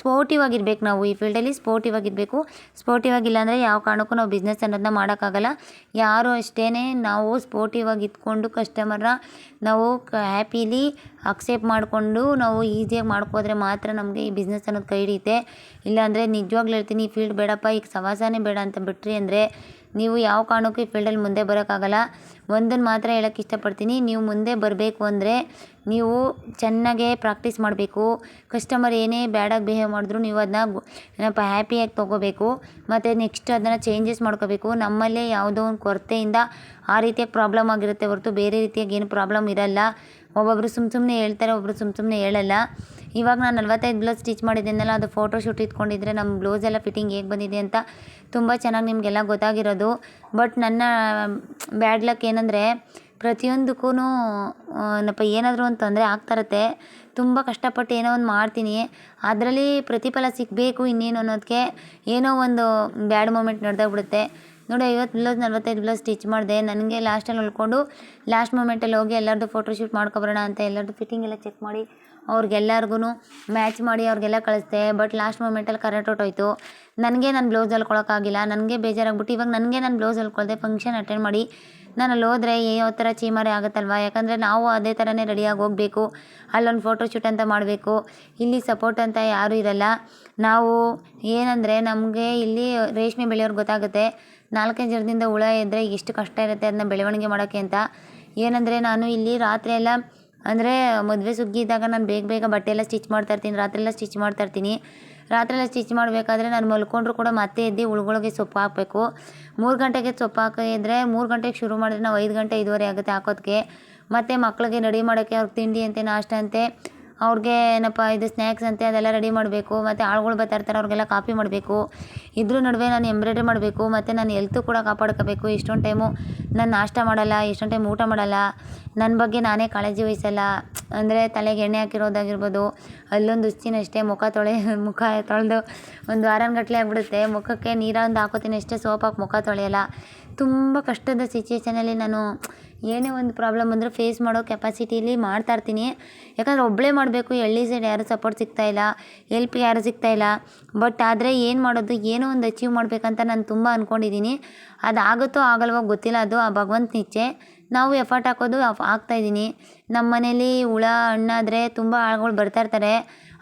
Speaker 1: ಸ್ಪೋರ್ಟಿವ್ ಆಗಿರ್ಬೇಕು ನಾವು ಈ ಫೀಲ್ಡಲ್ಲಿ ಸ್ಪೋರ್ಟಿವ್ ಆಗಿರಬೇಕು. ಸ್ಪೋರ್ಟಿವ್ ಆಗಿಲ್ಲ ಅಂದರೆ ಯಾವ ಕಾರಣಕ್ಕೂ ನಾವು ಬಿಸ್ನೆಸ್ ಅನ್ನೋದನ್ನ ಮಾಡೋಕ್ಕಾಗಲ್ಲ. ಯಾರು ಅಷ್ಟೇ ನಾವು ಸ್ಪೋರ್ಟಿವ್ ಆಗಿ ಇದ್ಕೊಂಡು ಕಸ್ಟಮರ್ನ ನಾವು ಹ್ಯಾಪಿಲಿ ಅಕ್ಸೆಪ್ಟ್ ಮಾಡಿಕೊಂಡು ನಾವು ಈಸಿಯಾಗಿ ಮಾಡ್ಕೋದ್ರೆ ಮಾತ್ರ ನಮಗೆ ಈ ಬಿಸ್ನೆಸ್ ಅನ್ನೋದು ಕೈ ಹಿಡಿಯುತ್ತೆ. ಇಲ್ಲಾಂದರೆ ನಿಜವಾಗ್ಲೂ ಹೇಳ್ತೀನಿ, ಈ ಫೀಲ್ಡ್ ಬೇಡಪ್ಪ, ಈಗ ಸವಾಸನೇ ಬೇಡ ಅಂತ ಬಿಟ್ರಿ ಅಂದರೆ ನೀವು ಯಾವ ಕಾರಣಕ್ಕೂ ಈ ಫೀಲ್ಡಲ್ಲಿ ಮುಂದೆ ಬರೋಕ್ಕಾಗಲ್ಲ. ಒಂದನ್ನು ಮಾತ್ರ ಹೇಳೋಕ್ಕೆ ಇಷ್ಟಪಡ್ತೀನಿ. ನೀವು ಮುಂದೆ ಬರಬೇಕು ಅಂದರೆ ನೀವು ಚೆನ್ನಾಗೇ ಪ್ರಾಕ್ಟೀಸ್ ಮಾಡಬೇಕು. ಕಸ್ಟಮರ್ ಏನೇ ಬ್ಯಾಡಾಗಿ ಬಿಹೇವ್ ಮಾಡಿದ್ರು ನೀವು ಅದನ್ನ ಹ್ಯಾಪಿಯಾಗಿ ತೊಗೋಬೇಕು. ಮತ್ತು ನೆಕ್ಸ್ಟ್ ಅದನ್ನು ಚೇಂಜಸ್ ಮಾಡ್ಕೋಬೇಕು. ನಮ್ಮಲ್ಲೇ ಯಾವುದೋ ಒಂದು ಕೊರತೆಯಿಂದ ಆ ರೀತಿಯಾಗಿ ಪ್ರಾಬ್ಲಮ್ ಆಗಿರುತ್ತೆ ಹೊರತು ಬೇರೆ ರೀತಿಯಾಗಿ ಏನು ಪ್ರಾಬ್ಲಮ್ ಇರಲ್ಲ. ಒಬ್ಬೊಬ್ಬರು ಸುಮ್ಮ ಸುಮ್ಮನೆ ಹೇಳ್ತಾರೆ ಒಬ್ಬರು ಸುಮ್ಮ ಸುಮ್ಮನೆ ಹೇಳಲ್ಲ. ಇವಾಗ ನಾನು ನಲ್ವತ್ತೈದು ಬ್ಲೌಸ್ ಸ್ಟಿಚ್ ಮಾಡಿದ್ದೀನಲ್ಲ ಅದು ಫೋಟೋ ಶೂಟ್ ಇಟ್ಕೊಂಡಿದ್ರೆ ನಮ್ಮ ಬ್ಲೌಸ್ ಎಲ್ಲ ಫಿಟ್ಟಿಂಗ್ ಹೇಗೆ ಬಂದಿದೆ ಅಂತ ತುಂಬ ಚೆನ್ನಾಗಿ ನಿಮಗೆಲ್ಲ ಗೊತ್ತಾಗಿರೋದು. ಬಟ್ ನನ್ನ ಬ್ಯಾಡ್ ಲಕ್ ಏನಂದರೆ ಪ್ರತಿಯೊಂದಕ್ಕೂ ಏನಪ್ಪ, ಏನಾದರೂ ಒಂದು ತೊಂದರೆ ಆಗ್ತಾರತ್ತೆ ತುಂಬ ಕಷ್ಟಪಟ್ಟು ಏನೋ ಒಂದು ಮಾಡ್ತೀನಿ. ಅದರಲ್ಲಿ ಪ್ರತಿಫಲ ಸಿಗಬೇಕು ಇನ್ನೇನು ಅನ್ನೋದಕ್ಕೆ ಏನೋ ಒಂದು ಬ್ಯಾಡ್ ಮೂಮೆಂಟ್ ನಡೆದೋಗ್ಬಿಡುತ್ತೆ ನೋಡಿ, ಐವತ್ತು ಬ್ಲೌಸ್ ನಲ್ವತ್ತೈದು ಬ್ಲೌಸ್ ಸ್ಟಿಚ್ ಮಾಡಿದೆ. ನನಗೆ ಲಾಸ್ಟಲ್ಲಿ ಉಳ್ಕೊಂಡು ಲಾಸ್ಟ್ ಮೂಮೆಂಟಲ್ಲಿ ಹೋಗಿ ಎಲ್ಲರದ್ದು ಫೋಟೋಶೂಟ್ ಮಾಡ್ಕೊಬರೋಣ ಅಂತ ಎಲ್ಲರದ್ದು ಫಿಟ್ಟಿಂಗ್ ಎಲ್ಲ ಚೆಕ್ ಮಾಡಿ ಅವ್ರಿಗೆಲ್ಲರಿಗೂ ಮ್ಯಾಚ್ ಮಾಡಿ ಅವ್ರಿಗೆಲ್ಲ ಕಳಿಸ್ದೆ. ಬಟ್ ಲಾಸ್ಟ್ ಮೂಮೆಂಟಲ್ಲಿ ಕರೆಂಟ್ ಹೊಟ್ಟೋಯ್ತು ನನಗೆ ನಾನು ಬ್ಲೌಸ್ ಹೊಲ್ಕೊಳಕ್ಕಾಗಿಲ್ಲ. ನನಗೆ ಬೇಜಾರಾಗ್ಬಿಟ್ಟು ಇವಾಗ ನನಗೆ ನಾನು ಬ್ಲೌಸ್ ಹೊಲ್ಕೊಳ್ದೆ ಫಂಕ್ಷನ್ ಅಟೆಂಡ್ ಮಾಡಿ. ನಾನು ಅಲ್ಲಿ ಹೋದ್ರೆ ಯಾವ ಥರ ಚೀಮಾರಿ ಆಗುತ್ತಲ್ವ? ಯಾಕಂದರೆ ನಾವು ಅದೇ ಥರನೇ ರೆಡಿಯಾಗಿ ಹೋಗಬೇಕು. ಅಲ್ಲೊಂದು ಫೋಟೋಶೂಟ್ ಅಂತ ಮಾಡಬೇಕು. ಇಲ್ಲಿ ಸಪೋರ್ಟ್ ಅಂತ ಯಾರೂ ಇರಲ್ಲ. ನಾವು ಏನಂದರೆ ನಮಗೆ ಇಲ್ಲಿ ರೇಷ್ಮೆ ಬೆಳೆಯೋರು ಗೊತ್ತಾಗುತ್ತೆ. ನಾಲ್ಕೈದು ಜನದಿಂದ ಹುಳ ಇದ್ದರೆ ಎಷ್ಟು ಕಷ್ಟ ಇರುತ್ತೆ ಅದನ್ನ ಬೆಳವಣಿಗೆ ಮಾಡೋಕ್ಕೆ ಅಂತ. ಏನಂದರೆ ನಾನು ಇಲ್ಲಿ ರಾತ್ರಿ ಎಲ್ಲ, ಅಂದರೆ ಮದುವೆ ಸುಗ್ಗಿ ಇದ್ದಾಗ ನಾನು ಬೇಗ ಬೇಗ ಬಟ್ಟೆ ಎಲ್ಲ ಸ್ಟಿಚ್ ಮಾಡ್ತಾ ಇರ್ತೀನಿ, ರಾತ್ರಿ ಎಲ್ಲ ಸ್ಟಿಚ್ ಮಾಡ್ತಾ ಇರ್ತೀನಿ. ರಾತ್ರಿ ಎಲ್ಲ ಸ್ಟಿಚ್ ಮಾಡಬೇಕಾದ್ರೆ ನಾನು ಮಲ್ಕೊಂಡ್ರು ಕೂಡ ಮತ್ತೆ ಎದ್ದು ಉಳ್ಗೊಳಗೆ ಸೊಪ್ಪು ಹಾಕಬೇಕು. ಮೂರು ಗಂಟೆಗೆ ಸೊಪ್ಪು ಹಾಕಿದ್ರೆ ಮೂರು ಗಂಟೆಗೆ ಶುರು ಮಾಡಿದ್ರೆ ನಾವು ಐದು ಗಂಟೆ ಐದುವರೆ ಆಗುತ್ತೆ ಹಾಕೋದಕ್ಕೆ ಮತ್ತು ಮಕ್ಕಳಿಗೆ ರೆಡಿ ಮಾಡೋಕ್ಕೆ ಅವ್ರಿಗೆ ತಿಂಡಿ ಅಂತೆ, ನಾಷ್ಟ ಅಂತೆ ಅವ್ರಿಗೆ ಏನಪ್ಪ ಇದು ಸ್ನ್ಯಾಕ್ಸ್ ಅಂತೆ ಅದೆಲ್ಲ ರೆಡಿ ಮಾಡಬೇಕು, ಮತ್ತು ಆಳುಗಳು ಬರ್ತಾ ಇರ್ತಾರೆ, ಅವ್ರಿಗೆಲ್ಲ ಕಾಪಿ ಮಾಡಬೇಕು. ಇದ್ರ ನಡುವೆ ನಾನು ಎಂಬ್ರಾಯ್ಡ್ರಿ ಮಾಡಬೇಕು, ಮತ್ತು ನಾನು ಎಲ್ತು ಕೂಡ ಕಾಪಾಡ್ಕೋಬೇಕು. ಇಷ್ಟೊಂದು ಟೈಮು ನಾನು ನಾಷ್ಟ ಮಾಡಲ್ಲ, ಇಷ್ಟೊಂದು ಟೈಮ್ ಊಟ ಮಾಡಲ್ಲ. ನನ್ನ ಬಗ್ಗೆ ನಾನೇ ಕಾಳಜಿ ವಹಿಸಲ್ಲ. ಅಂದರೆ ತಲೆಗೆ ಎಣ್ಣೆ ಹಾಕಿರೋದಾಗಿರ್ಬೋದು, ಅಲ್ಲೊಂದು ಉಚ್ಚಿನಷ್ಟೇ ಮುಖ ತೊಳೆ, ಮುಖ ತೊಳೆದು ಒಂದು ವಾರಗಟ್ಲೆ ಆಗಿಬಿಡುತ್ತೆ. ಮುಖಕ್ಕೆ ನೀರೊಂದು ಹಾಕೋತೀನಿ ಅಷ್ಟೇ ಸೋಪ್ ಹಾಕಿ ಮುಖ ತೊಳೆಯಲ್ಲ. ತುಂಬ ಕಷ್ಟದ ಸಿಚುವೇಷನಲ್ಲಿ ನಾನು ಏನೇ ಒಂದು ಪ್ರಾಬ್ಲಮ್ ಬಂದರೂ ಫೇಸ್ ಮಾಡೋ ಕೆಪಾಸಿಟಿಲಿ ಮಾಡ್ತಾ ಇರ್ತೀನಿ. ಯಾಕಂದರೆ ಒಬ್ಬಳೇ ಮಾಡಬೇಕು ಹಳ್ಳಿ ಸೈಡ್ ಯಾರು ಸಪೋರ್ಟ್ ಸಿಗ್ತಾಯಿಲ್ಲ ಎಲ್ಪ್ ಯಾರೂ ಸಿಗ್ತಾಯಿಲ್ಲ ಬಟ್ ಆದರೆ ಏನು ಮಾಡೋದು, ಏನೋ ಒಂದು ಅಚೀವ್ ಮಾಡಬೇಕಂತ ನಾನು ತುಂಬ ಅಂದ್ಕೊಂಡಿದ್ದೀನಿ ಅದು ಆಗುತ್ತೋ ಆಗಲ್ವೋ ಗೊತ್ತಿಲ್ಲ, ಅದು ಆ ಭಗವಂತ ನಿಚ್ಚೆ ನಾವು ಎಫರ್ಟ್ ಹಾಕೋದು ಹಾಕ್ತಾಯಿದ್ದೀನಿ ನಮ್ಮ ಮನೇಲಿ ಹುಳ ಹಣ್ಣಾದರೆ ತುಂಬ ಆಳುಗಳು ಬರ್ತಾ ಇರ್ತಾರೆ.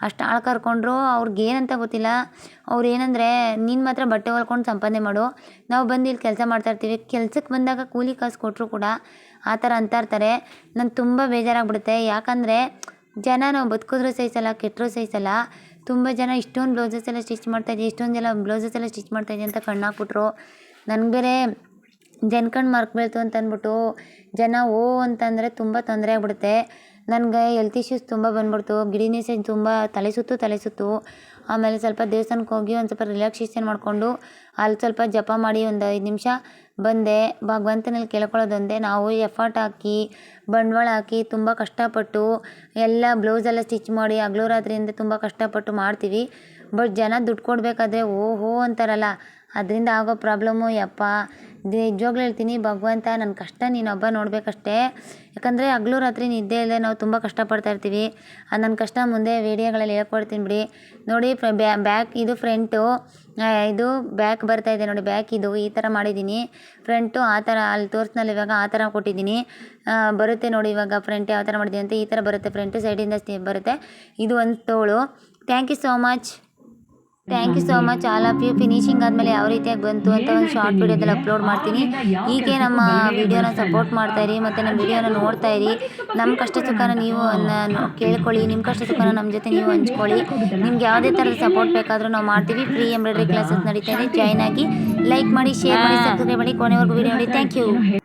Speaker 1: ಅಷ್ಟು ಆಳು ಕರ್ಕೊಂಡ್ರು, ಅವ್ರಿಗೆ ಏನಂತ ಗೊತ್ತಿಲ್ಲ. ಅವ್ರು ಏನಂದರೆ, ನೀನು ಮಾತ್ರ ಬಟ್ಟೆ ಹೊಲ್ಕೊಂಡು ಸಂಪಾದನೆ ಮಾಡು. ನಾವು ಬಂದು ಇಲ್ಲಿ ಕೆಲಸ ಮಾಡ್ತಾ ಇರ್ತೀವಿ. ಕೆಲ್ಸಕ್ಕೆ ಬಂದಾಗ ಕೂಲಿ ಕಾಸು ಕೊಟ್ಟರು ಕೂಡ ಆ ಥರ ಅಂತ ಇರ್ತಾರೆ. ನಂಗೆ ತುಂಬ ಬೇಜಾರಾಗ್ಬಿಡುತ್ತೆ. ಯಾಕಂದರೆ, ಜನ ನಾವು ಬದುಕಿದ್ರು ಸಹಿಸಲ್ಲ ಕೆಟ್ಟರೂ ಸಹಿಸಲ್ಲ. ತುಂಬ ಜನ ಇಷ್ಟೊಂದು ಬ್ಲೌಸಸ್ ಎಲ್ಲ ಸ್ಟಿಚ್ ಮಾಡ್ತಾಯಿದ್ದೆ ಇಷ್ಟೊಂದೆಲ್ಲ ಬ್ಲೌಸಸ್ ಎಲ್ಲ ಸ್ಟಿಚ್ ಮಾಡ್ತಾಯಿದ್ದೀವಿ ಅಂತ ಕಣ್ಣಾಕ್ಬಿಟ್ರು ನನಗೆ ಬೇರೆ ಜನ ಮರ್ಕ್ ಬೀಳ್ತು ಅಂತ ಅಂದ್ಬಿಟ್ಟು ಜನ, ಓ ಅಂತಂದರೆ ತುಂಬ ತೊಂದರೆ ಆಗ್ಬಿಡುತ್ತೆ. ನನಗೆ ಹೆಲ್ತ್ ಇಶ್ಯೂಸ್ ತುಂಬ ಬಂದ್ಬಿಡ್ತು. ಗಿಡಿನೇಸನ್ ತುಂಬ ತಲೆ ಸುತ್ತು ತಲೆ ಸುತ್ತು. ಆಮೇಲೆ ಸ್ವಲ್ಪ ದೇವಸ್ಥಾನಕ್ಕೆ ಹೋಗಿ ಒಂದು ಸ್ವಲ್ಪ ರಿಲ್ಯಾಕ್ಸೇಷನ್ ಮಾಡಿಕೊಂಡು ಅಲ್ಲಿ ಸ್ವಲ್ಪ ಜಪ ಮಾಡಿ ಒಂದು ಐದು ನಿಮಿಷ ಬಂದೆ. ಭಗವಂತನಲ್ಲಿ ಕೇಳ್ಕೊಳ್ಳೋದೊಂದೇ ನಾವು ಎಫರ್ಟ್ ಹಾಕಿ, ಬಂಡವಾಳ ಹಾಕಿ ತುಂಬ ಕಷ್ಟಪಟ್ಟು ಎಲ್ಲ ಬ್ಲೌಸೆಲ್ಲ ಸ್ಟಿಚ್ ಮಾಡಿ ಹಗ್ಲು ರಾತ್ರಿಯಿಂದ ತುಂಬ ಕಷ್ಟಪಟ್ಟು ಮಾಡ್ತೀವಿ. ಬಟ್ ಜನ ದುಡ್ಡು ಕೊಡಬೇಕಾದ್ರೆ ಓಹೋ ಅಂತಾರಲ್ಲ. ಅದರಿಂದ ಆಗೋ ಪ್ರಾಬ್ಲಮ್ಮು ಯಪ್ಪ. ನಿಜವಾಗ್ಲೂ ಹೇಳ್ತೀನಿ, ಭಗವಂತ ನನ್ನ ಕಷ್ಟ ನೀನೊಬ್ಬ ನೋಡಬೇಕಷ್ಟೇ. ಯಾಕಂದರೆ ಹಗ್ಲು ರಾತ್ರಿ ನಿದ್ದೆ ಇಲ್ಲದೆ ನಾವು ತುಂಬ ಕಷ್ಟಪಡ್ತಾ ಇರ್ತೀವಿ. ಅದು ನನ್ನ ಕಷ್ಟ ಮುಂದೆ ವೀಡಿಯೋಗಳಲ್ಲಿ ಹೇಳ್ಕೊಡ್ತೀನಿ ಬಿಡಿ. ನೋಡಿ ಬ್ಯಾಕ್ ಇದು ಫ್ರಂಟು. ಇದು ಬ್ಯಾಕ್ ಬರ್ತಾ ಇದೆ ನೋಡಿ, ಬ್ಯಾಕ್ ಇದು, ಈ ಥರ ಮಾಡಿದ್ದೀನಿ. ಫ್ರಂಟು ಆ ಥರ ಅಲ್ಲಿ ತೋರ್ಸ್ನಲ್ಲಿ ಇವಾಗ ಆ ಥರ ಕೊಟ್ಟಿದ್ದೀನಿ. ಬರುತ್ತೆ ನೋಡಿ ಇವಾಗ ಫ್ರಂಟ್ ಯಾವ ಥರ ಮಾಡಿದ್ದೀನಿ ಅಂತ ಈ ಥರ ಬರುತ್ತೆ. ಫ್ರಂಟು ಸೈಡಿಂದ ಬರುತ್ತೆ. ಇದು ಒಂದು ತೋಳು. Thank you so much. Thank you so much all of you finishing ಆದಮೇಲೆ ಯಾವ ರೀತಿಯಾಗಿ ಬಂತು ಅಂತ ಒಂದು ಶಾರ್ಟ್ ವಿಡಿಯೋದಲ್ಲಿ ಅಪ್ಲೋಡ್ ಮಾಡ್ತೀನಿ. ಹೀಗೆ ನಮ್ಮ ವಿಡಿಯೋನ ಸಪೋರ್ಟ್ ಮಾಡ್ತಾ ಇರಿ ಮತ್ತು ನಮ್ಮ ವಿಡಿಯೋನ ನೋಡ್ತಾ ಇರಿ. ನಮ್ಮ ಕಷ್ಟ ಸುಖನ ನೀವು ಕೇಳ್ಕೊಳ್ಳಿ ನಿಮ್ಮ ಕಷ್ಟ ಸುಖನ ನಮ್ಮ ಜೊತೆ ನೀವು ಹಂಚ್ಕೊಳ್ಳಿ. ನಿಮ್ಗೆ ಯಾವುದೇ ಥರದ ಸಪೋರ್ಟ್ ಬೇಕಾದರೂ ನಾವು ಮಾಡ್ತೀವಿ. ಫ್ರೀ ಎಂಬ್ರಾಯ್ಡ್ರಿ ಕ್ಲಾಸಸ್ ನಡೀತಾ ಇದೆ. ಜಾಯ್ನ್ ಆಗಿ ಲೈಕ್ ಮಾಡಿ ಶೇರ್ ಮಾಡಿ ಸಬ್ಸ್ಕ್ರೈಬ್ ಮಾಡಿ. ಕೊನೆವರೆಗೂ ವಿಡಿಯೋ ನೋಡಿ. Thank you